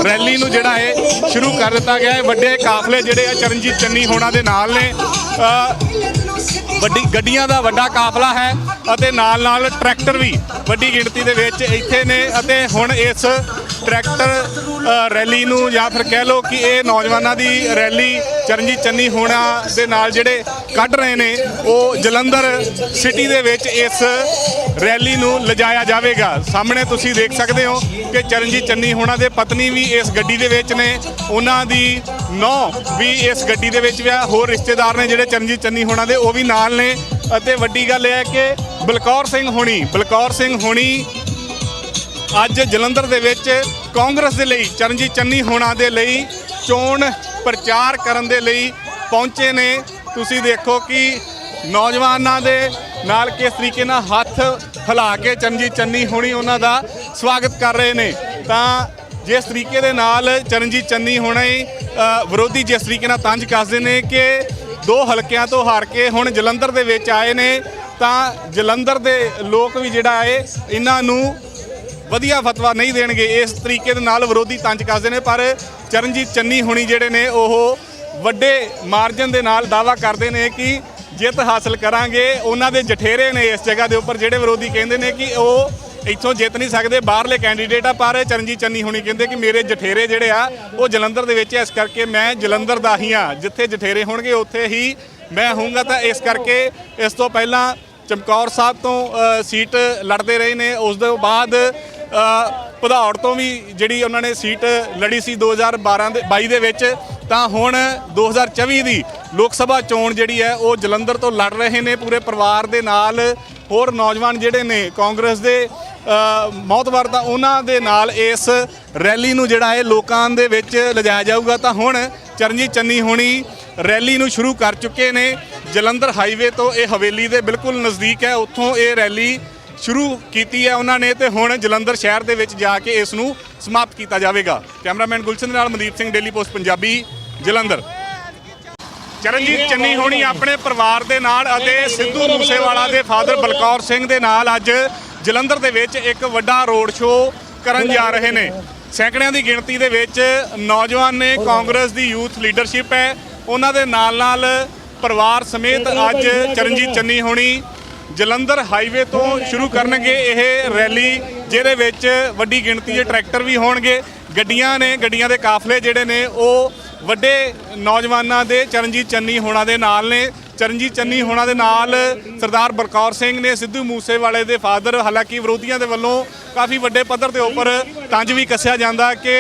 ਰੈਲੀ ਨੂੰ ਜਿਹੜਾ ਹੈ ਸ਼ੁਰੂ ਕਰ ਦਿੱਤਾ ਗਿਆ ਹੈ। ਵੱਡੇ ਕਾਫਲੇ ਜਿਹੜੇ ਆ ਚਰਨਜੀਤ ਚੰਨੀ ਹੋਣਾ ਦੇ ਨਾਲ ਨੇ। ਵੱਡੀ ਗੱਡੀਆਂ ਦਾ ਵੱਡਾ ਕਾਫਲਾ ਹੈ। ਅਤੇ ਨਾਲ ਨਾਲ ਟਰੈਕਟਰ ਵੀ ਵੱਡੀ ਗਿਣਤੀ ਦੇ ਵਿੱਚ ਇੱਥੇ ਨੇ ਅਤੇ ਹੁਣ ਇਸ ਟਰੈਕਟਰ ਰੈਲੀ ਨੂੰ ਜਾਂ ਫਿਰ ਕਹਿ ਲਓ ਕਿ ਇਹ ਨੌਜਵਾਨਾਂ ਦੀ ਰੈਲੀ ਚਰਨਜੀਤ ਚੰਨੀ ਹੋਣਾ ਦੇ ਨਾਲ ਜਿਹੜੇ ਕੱਢ ਰਹੇ ਨੇ, ਉਹ ਜਲੰਧਰ ਸਿਟੀ ਦੇ ਵਿੱਚ ਇਸ ਰੈਲੀ ਨੂੰ ਲਿਜਾਇਆ ਜਾਵੇਗਾ। ਸਾਹਮਣੇ ਤੁਸੀਂ ਦੇਖ ਸਕਦੇ ਹੋ ਕਿ ਚਰਨਜੀਤ ਚੰਨੀ ਹੋਣਾ ਦੇ ਪਤਨੀ ਵੀ ਇਸ ਗੱਡੀ ਦੇ ਵਿੱਚ ਨੇ, ਉਹਨਾਂ ਦੀ ਨੌ ਵੀ ਇਸ ਗੱਡੀ ਦੇ ਵਿੱਚ ਵੀ ਆ ਹੋਰ ਰਿਸ਼ਤੇਦਾਰ ਨੇ ਜਿਹੜੇ ਚਰਨਜੀਤ ਚੰਨੀ ਹੋਣਾ ਦੇ, ਉਹ ਵੀ ਨਾਲ ਨੇ। ਅਤੇ ਵੱਡੀ ਗੱਲ ਇਹ ਹੈ ਕਿ ਬਲਕੌਰ ਸਿੰਘ ਹੋਣੀ, ਬਲਕੌਰ ਸਿੰਘ ਹੋਣੀ ਅੱਜ ਜਲੰਧਰ ਦੇ ਵਿੱਚ ਕਾਂਗਰਸ ਦੇ ਲਈ, ਚਰਨਜੀਤ ਚੰਨੀ ਹੋਣਾ ਦੇ ਲਈ ਚੋਣ ਪ੍ਰਚਾਰ ਕਰਨ ਦੇ ਲਈ ਪਹੁੰਚੇ ਨੇ। ਤੁਸੀਂ ਦੇਖੋ ਕਿ ਨੌਜਵਾਨਾਂ ਦੇ ਨਾਲ ਕਿਸ ਤਰੀਕੇ ਨਾਲ ਹੱਥ ਹਿਲਾ ਕੇ ਚਰਨਜੀਤ ਚੰਨੀ ਹੋਣੀ ਉਹਨਾਂ ਦਾ ਸਵਾਗਤ ਕਰ ਰਹੇ ਨੇ। ਤਾਂ ਜਿਸ ਤਰੀਕੇ ਦੇ ਨਾਲ ਚਰਨਜੀਤ ਚੰਨੀ ਹੋਣਾ ਵਿਰੋਧੀ ਜਿਸ ਤਰੀਕੇ ਨਾਲ ਤੰਜ ਕੱਸਦੇ ਨੇ ਕਿ ਦੋ ਹਲਕਿਆਂ ਤੋਂ ਹਾਰ ਕੇ ਹੁਣ ਜਲੰਧਰ ਦੇ ਵਿੱਚ ਆਏ ਨੇ। ਤਾਂ ਜਲੰਧਰ ਦੇ ਲੋਕ ਵੀ ਜਿਹੜਾ ਹੈ ਇਹਨਾਂ ਨੂੰ ਵਧੀਆ ਫਤਵਾ ਨਹੀਂ ਦੇਣਗੇ। ਇਸ ਤਰੀਕੇ ਦੇ ਨਾਲ ਵਿਰੋਧੀ ਤੰਜ ਕੱਸਦੇ ਨੇ ਪਰ ਚਰਨਜੀਤ ਚੰਨੀ ਹੁਣੀ ਜਿਹੜੇ ਨੇ ਉਹ ਵੱਡੇ ਮਾਰਜਨ ਦੇ ਨਾਲ ਦਾਵਾ ਕਰਦੇ ਨੇ ਕਿ ਜਿੱਤ ਹਾਸਲ ਕਰਾਂਗੇ। ਉਹਨਾਂ ਦੇ ਜਠੇਰੇ ਨੇ ਇਸ ਜਗ੍ਹਾ ਦੇ ਉੱਪਰ ਜਿਹੜੇ ਵਿਰੋਧੀ ਕਹਿੰਦੇ ਨੇ ਕਿ ਉਹ ਇੱਥੋਂ ਜਿੱਤ ਨਹੀਂ ਸਕਦੇ ਬਾਹਰਲੇ ਕੈਂਡੀਡੇਟ ਆ ਪਰ ਚਰਨਜੀਤ ਚੰਨੀ ਹੁਣੀ ਕਹਿੰਦੇ ਕਿ ਮੇਰੇ ਜਠੇਰੇ ਜਿਹੜੇ ਆ ਉਹ ਜਲੰਧਰ ਦੇ ਵਿੱਚ ਆ, ਇਸ ਕਰਕੇ ਮੈਂ ਜਲੰਧਰ ਦਾ ਹੀ ਆ ਜਿੱਥੇ ਜਠੇਰੇ ਹੋਣਗੇ ਉੱਥੇ ਹੀ ਮੈਂ ਹੋਊਂਗਾ। ਤਾਂ ਇਸ ਕਰਕੇ ਇਸ ਤੋਂ ਪਹਿਲਾਂ ਚਮਕੌਰ ਸਾਹਿਬ ਤੋਂ ਸੀਟ ਲੜਦੇ ਰਹੇ ਨੇ। ਉਸ ਤੋਂ ਬਾਅਦ ਅ, ਭਦੌੜ ਤੋਂ ਵੀ ਜਿਹੜੀ ਉਹਨਾਂ ਨੇ ਸੀਟ ਲੜੀ ਸੀ 2012 ਦੇ 22 ਦੇ ਵਿੱਚ ਤਾਂ ਹੁਣ 2024 ਦੀ ਲੋਕ ਸਭਾ ਚੋਣ ਜਿਹੜੀ ਹੈ ਉਹ ਜਲੰਧਰ ਤੋਂ ਲੜ ਰਹੇ ਨੇ। ਪੂਰੇ ਪਰਿਵਾਰ ਦੇ ਨਾਲ ਹੋਰ ਨੌਜਵਾਨ ਜਿਹੜੇ ਨੇ ਕਾਂਗਰਸ ਦੇ ਮੌਤਵਰ ਤਾਂ ਉਹਨਾਂ ਦੇ ਨਾਲ ਇਸ ਰੈਲੀ ਨੂੰ ਜਿਹੜਾ ਹੈ ਲੋਕਾਂ ਦੇ ਵਿੱਚ ਲਿਜਾਇਆ ਜਾਊਗਾ। ਤਾਂ ਹੁਣ ਚਰਨਜੀਤ ਚੰਨੀ ਹੋਣੀ ਰੈਲੀ ਨੂੰ ਸ਼ੁਰੂ ਕਰ ਚੁੱਕੇ ਨੇ। ਜਲੰਧਰ ਹਾਈਵੇ ਤੋਂ ਇਹ ਹਵੇਲੀ ਦੇ ਬਿਲਕੁਲ ਨਜ਼ਦੀਕ ਹੈ। ਉੱਥੋਂ ਇਹ ਰੈਲੀ ਸ਼ੁਰੂ ਕੀਤੀ ਹੈ ਉਹਨਾਂ ਨੇ ਤੇ ਹੁਣ ਜਲੰਧਰ ਸ਼ਹਿਰ ਦੇ ਵਿੱਚ ਜਾ ਕੇ ਇਸ ਨੂੰ ਸਮਾਪਤ ਕੀਤਾ ਜਾਵੇਗਾ। ਕੈਮਰਾਮੈਨ ਗੁਲਸ਼ਨ ਦੇ ਨਾਲ ਮਨਦੀਪ ਸਿੰਘ, ਡੇਲੀ ਪੋਸਟ ਪੰਜਾਬੀ, ਜਲੰਧਰ। ਚਰਨਜੀਤ ਚੰਨੀ ਹੋਣੀ ਆਪਣੇ ਪਰਿਵਾਰ ਦੇ ਨਾਲ ਅਤੇ ਸਿੱਧੂ ਮੂਸੇਵਾਲਾ ਦੇ ਫਾਦਰ ਬਲਕੌਰ ਸਿੰਘ ਦੇ ਨਾਲ ਅੱਜ ਜਲੰਧਰ ਦੇ ਵਿੱਚ ਇੱਕ ਵੱਡਾ ਰੋਡ ਸ਼ੋਅ ਕਰਨ ਜਾ ਰਹੇ ਨੇ। ਸੈਂਕੜਿਆਂ ਦੀ ਗਿਣਤੀ ਦੇ ਵਿੱਚ ਨੌਜਵਾਨ ਨੇ ਕਾਂਗਰਸ ਦੀ ਯੂਥ ਲੀਡਰਸ਼ਿਪ ਹੈ। ਉਹਨਾਂ ਦੇ ਨਾਲ ਨਾਲ ਪਰਿਵਾਰ ਸਮੇਤ ਅੱਜ ਚਰਨਜੀਤ ਚੰਨੀ ਹੋਣੀ ਜਲੰਧਰ ਹਾਈਵੇ ਤੋਂ ਸ਼ੁਰੂ ਕਰਨਗੇ ਇਹ ਰੈਲੀ ਜਿਹਦੇ ਵਿੱਚ ਵੱਡੀ ਗਿਣਤੀ ਦੇ ਟਰੈਕਟਰ ਵੀ ਹੋਣਗੇ। ਗੱਡੀਆਂ ਨੇ ਗੱਡੀਆਂ ਦੇ ਕਾਫਲੇ ਜਿਹੜੇ ਨੇ ਉਹ ਵੱਡੇ ਨੌਜਵਾਨਾਂ ਦੇ ਚਰਨਜੀਤ ਚੰਨੀ ਹੋਣਾ ਦੇ ਨਾਲ ਨੇ। ਚਰਨਜੀਤ ਚੰਨੀ ਹੋਣਾ ਦੇ ਨਾਲ ਸਰਦਾਰ ਬਲਕੌਰ ਸਿੰਘ ਨੇ ਸਿੱਧੂ ਮੂਸੇਵਾਲੇ ਦੇ ਫਾਦਰ ਹਾਲਾਂਕਿ ਵਿਰੋਧੀਆਂ ਦੇ ਵੱਲੋਂ ਕਾਫੀ ਵੱਡੇ ਪੱਧਰ ਦੇ ਉੱਪਰ ਤੰਜ ਵੀ ਕੱਸਿਆ ਜਾਂਦਾ ਕਿ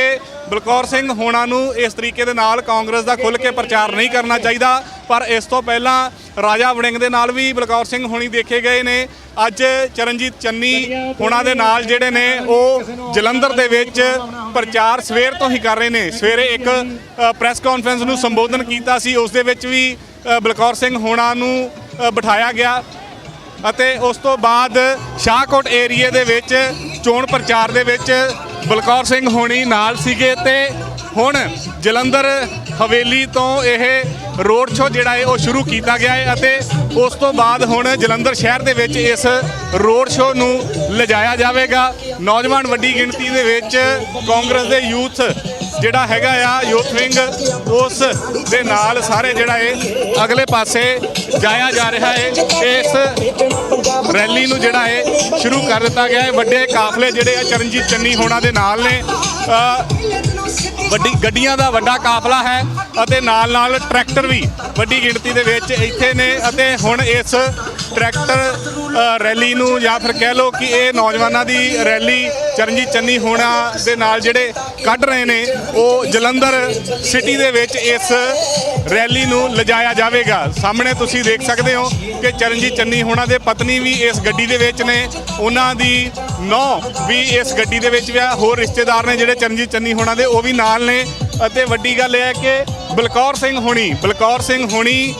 ਬਲਕੌਰ ਸਿੰਘ ਹੋਣਾ ਨੂੰ ਇਸ ਤਰੀਕੇ ਦੇ ਨਾਲ ਕਾਂਗਰਸ ਦਾ ਖੁੱਲ੍ਹ ਕੇ ਪ੍ਰਚਾਰ ਨਹੀਂ ਕਰਨਾ ਚਾਹੀਦਾ, ਪਰ ਇਸ ਤੋਂ ਪਹਿਲਾਂ ਰਾਜਾ ਵੜਿੰਗ ਦੇ ਨਾਲ ਵੀ ਬਲਕੌਰ ਸਿੰਘ ਹੋਣੀ ਦੇਖੇ ਗਏ ਨੇ। ਅੱਜ ਚਰਨਜੀਤ ਚੰਨੀ ਹੋਣਾ ਦੇ ਨਾਲ ਜਿਹੜੇ ਨੇ, ਉਹ ਜਲੰਧਰ ਦੇ ਵਿੱਚ ਪ੍ਰਚਾਰ ਸਵੇਰ ਤੋਂ ਹੀ ਕਰ ਰਹੇ ਨੇ। ਸਵੇਰੇ ਇੱਕ ਪ੍ਰੈਸ ਕਾਨਫਰੰਸ ਨੂੰ ਸੰਬੋਧਨ ਕੀਤਾ ਸੀ, ਉਸ ਦੇ ਵਿੱਚ ਵੀ ਬਲਕੌਰ ਸਿੰਘ ਹੋਣਾ ਨੂੰ ਬਿਠਾਇਆ ਗਿਆ ਅਤੇ ਉਸ ਤੋਂ ਬਾਅਦ ਸ਼ਾਹਕੋਟ ਏਰੀਏ ਦੇ ਵਿੱਚ ਚੋਣ ਪ੍ਰਚਾਰ ਦੇ ਵਿੱਚ ਬਲਕੌਰ ਸਿੰਘ ਹੋਣੀ ਨਾਲ ਸੀਗੇ ਤੇ ਹੁਣ ਜਲੰਧਰ ਹਵੇਲੀ ਤੋਂ ਇਹ ਰੋਡ ਸ਼ੋਅ ਜਿਹੜਾ ਹੈ ਉਹ ਸ਼ੁਰੂ ਕੀਤਾ ਗਿਆ ਹੈ ਅਤੇ ਉਸ ਤੋਂ ਬਾਅਦ ਹੁਣ ਜਲੰਧਰ ਸ਼ਹਿਰ ਦੇ ਵਿੱਚ ਇਸ ਰੋਡ ਸ਼ੋਅ ਨੂੰ ਲਿਜਾਇਆ ਜਾਵੇਗਾ। ਨੌਜਵਾਨ ਵੱਡੀ ਗਿਣਤੀ ਦੇ ਵਿੱਚ ਕਾਂਗਰਸ ਦੇ ਯੂਥ ਜਿਹੜਾ ਹੈਗਾ ਆ, ਯੂਥ ਵਿੰਗ, ਉਸ ਦੇ ਨਾਲ ਸਾਰੇ ਜਿਹੜਾ ਇਹ ਅਗਲੇ ਪਾਸੇ ਜਾਇਆ ਜਾ ਰਿਹਾ ਹੈ। ਇਸ ਰੈਲੀ ਨੂੰ ਜਿਹੜਾ ਹੈ ਸ਼ੁਰੂ ਕਰ ਦਿੱਤਾ ਗਿਆ ਹੈ। ਵੱਡੇ ਕਾਫਲੇ ਜਿਹੜੇ ਆ ਚਰਨਜੀਤ ਚੰਨੀ ਹੋਣਾ ਦੇ ਨਾਲ ਨੇ। ਵੱਡੀ ਗੱਡੀਆਂ ਦਾ ਵੱਡਾ ਕਾਫਲਾ ਹੈ ਅਤੇ ਨਾਲ ਨਾਲ ਟਰੈਕਟਰ ਵੀ ਵੱਡੀ ਗਿਣਤੀ ਦੇ ਵਿੱਚ ਇੱਥੇ ਨੇ ਅਤੇ ਹੁਣ ਇਸ ਟਰੈਕਟਰ ਰੈਲੀ ਨੂੰ ਜਾਂ ਫਿਰ ਕਹਿ ਲਓ ਕਿ ਇਹ ਨੌਜਵਾਨਾਂ ਦੀ ਰੈਲੀ ਚਰਨਜੀਤ ਚੰਨੀ ਹੋਣਾ ਦੇ ਨਾਲ ਜਿਹੜੇ ਕੱਢ ਰਹੇ ਨੇ, ਉਹ ਜਲੰਧਰ ਸਿਟੀ ਦੇ ਵਿੱਚ ਇਸ ਰੈਲੀ ਨੂੰ ਲਿਜਾਇਆ ਜਾਵੇਗਾ। ਸਾਹਮਣੇ ਤੁਸੀਂ ਦੇਖ ਸਕਦੇ ਹੋ ਕਿ ਚਰਨਜੀਤ ਚੰਨੀ ਹੋਣਾ ਦੇ ਪਤਨੀ ਵੀ ਇਸ ਗੱਡੀ ਦੇ ਵਿੱਚ ਨੇ, ਉਹਨਾਂ ਦੀ ਨੌ ਵੀ ਇਸ ਗੱਡੀ ਦੇ ਵਿੱਚ ਵੀ ਆ ਹੋਰ ਰਿਸ਼ਤੇਦਾਰ ਨੇ ਜਿਹੜੇ ਚਰਨਜੀਤ ਚੰਨੀ ਹੋਣਾ ਦੇ, ਉਹ ਵੀ ਨਾਲ ਨੇ ਅਤੇ ਵੱਡੀ ਗੱਲ ਇਹ ਹੈ ਕਿ ਬਲਕੌਰ ਸਿੰਘ ਹੋਣੀ, ਬਲਕੌਰ ਸਿੰਘ ਹੋਣੀ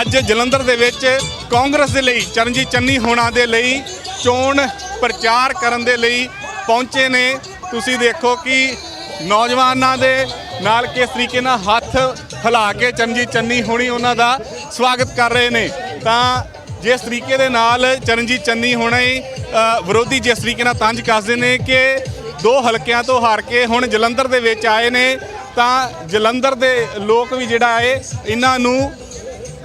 ਅੱਜ ਜਲੰਧਰ ਦੇ ਵਿੱਚ ਕਾਂਗਰਸ ਦੇ ਲਈ, ਚਰਨਜੀਤ ਚੰਨੀ ਹੋਣਾ ਦੇ ਲਈ ਚੋਣ ਪ੍ਰਚਾਰ ਕਰਨ ਦੇ ਲਈ ਪਹੁੰਚੇ ਨੇ। ਤੁਸੀਂ ਦੇਖੋ ਕਿ ਨੌਜਵਾਨਾਂ ਦੇ ਨਾਲ ਕਿਸ ਤਰੀਕੇ ਨਾਲ ਹੱਥ ਹਿਲਾ ਕੇ ਚਰਨਜੀਤ ਚੰਨੀ ਹੋਣੀ ਉਹਨਾਂ ਦਾ ਸਵਾਗਤ ਕਰ ਰਹੇ ਨੇ। ਤਾਂ ਜਿਸ ਤਰੀਕੇ ਦੇ ਨਾਲ ਚਰਨਜੀਤ ਚੰਨੀ ਹੋਣਾ ਹੀ ਵਿਰੋਧੀ ਜਿਸ ਤਰੀਕੇ ਨਾਲ ਤੰਜ ਕੱਸਦੇ ਨੇ ਕਿ ਦੋ ਹਲਕਿਆਂ ਤੋਂ ਹਾਰ ਕੇ ਹੁਣ ਜਲੰਧਰ ਦੇ ਵਿੱਚ ਆਏ ਨੇ, ਤਾਂ ਜਲੰਧਰ ਦੇ ਲੋਕ ਵੀ ਜਿਹੜਾ ਹੈ, ਇਹਨਾਂ ਨੂੰ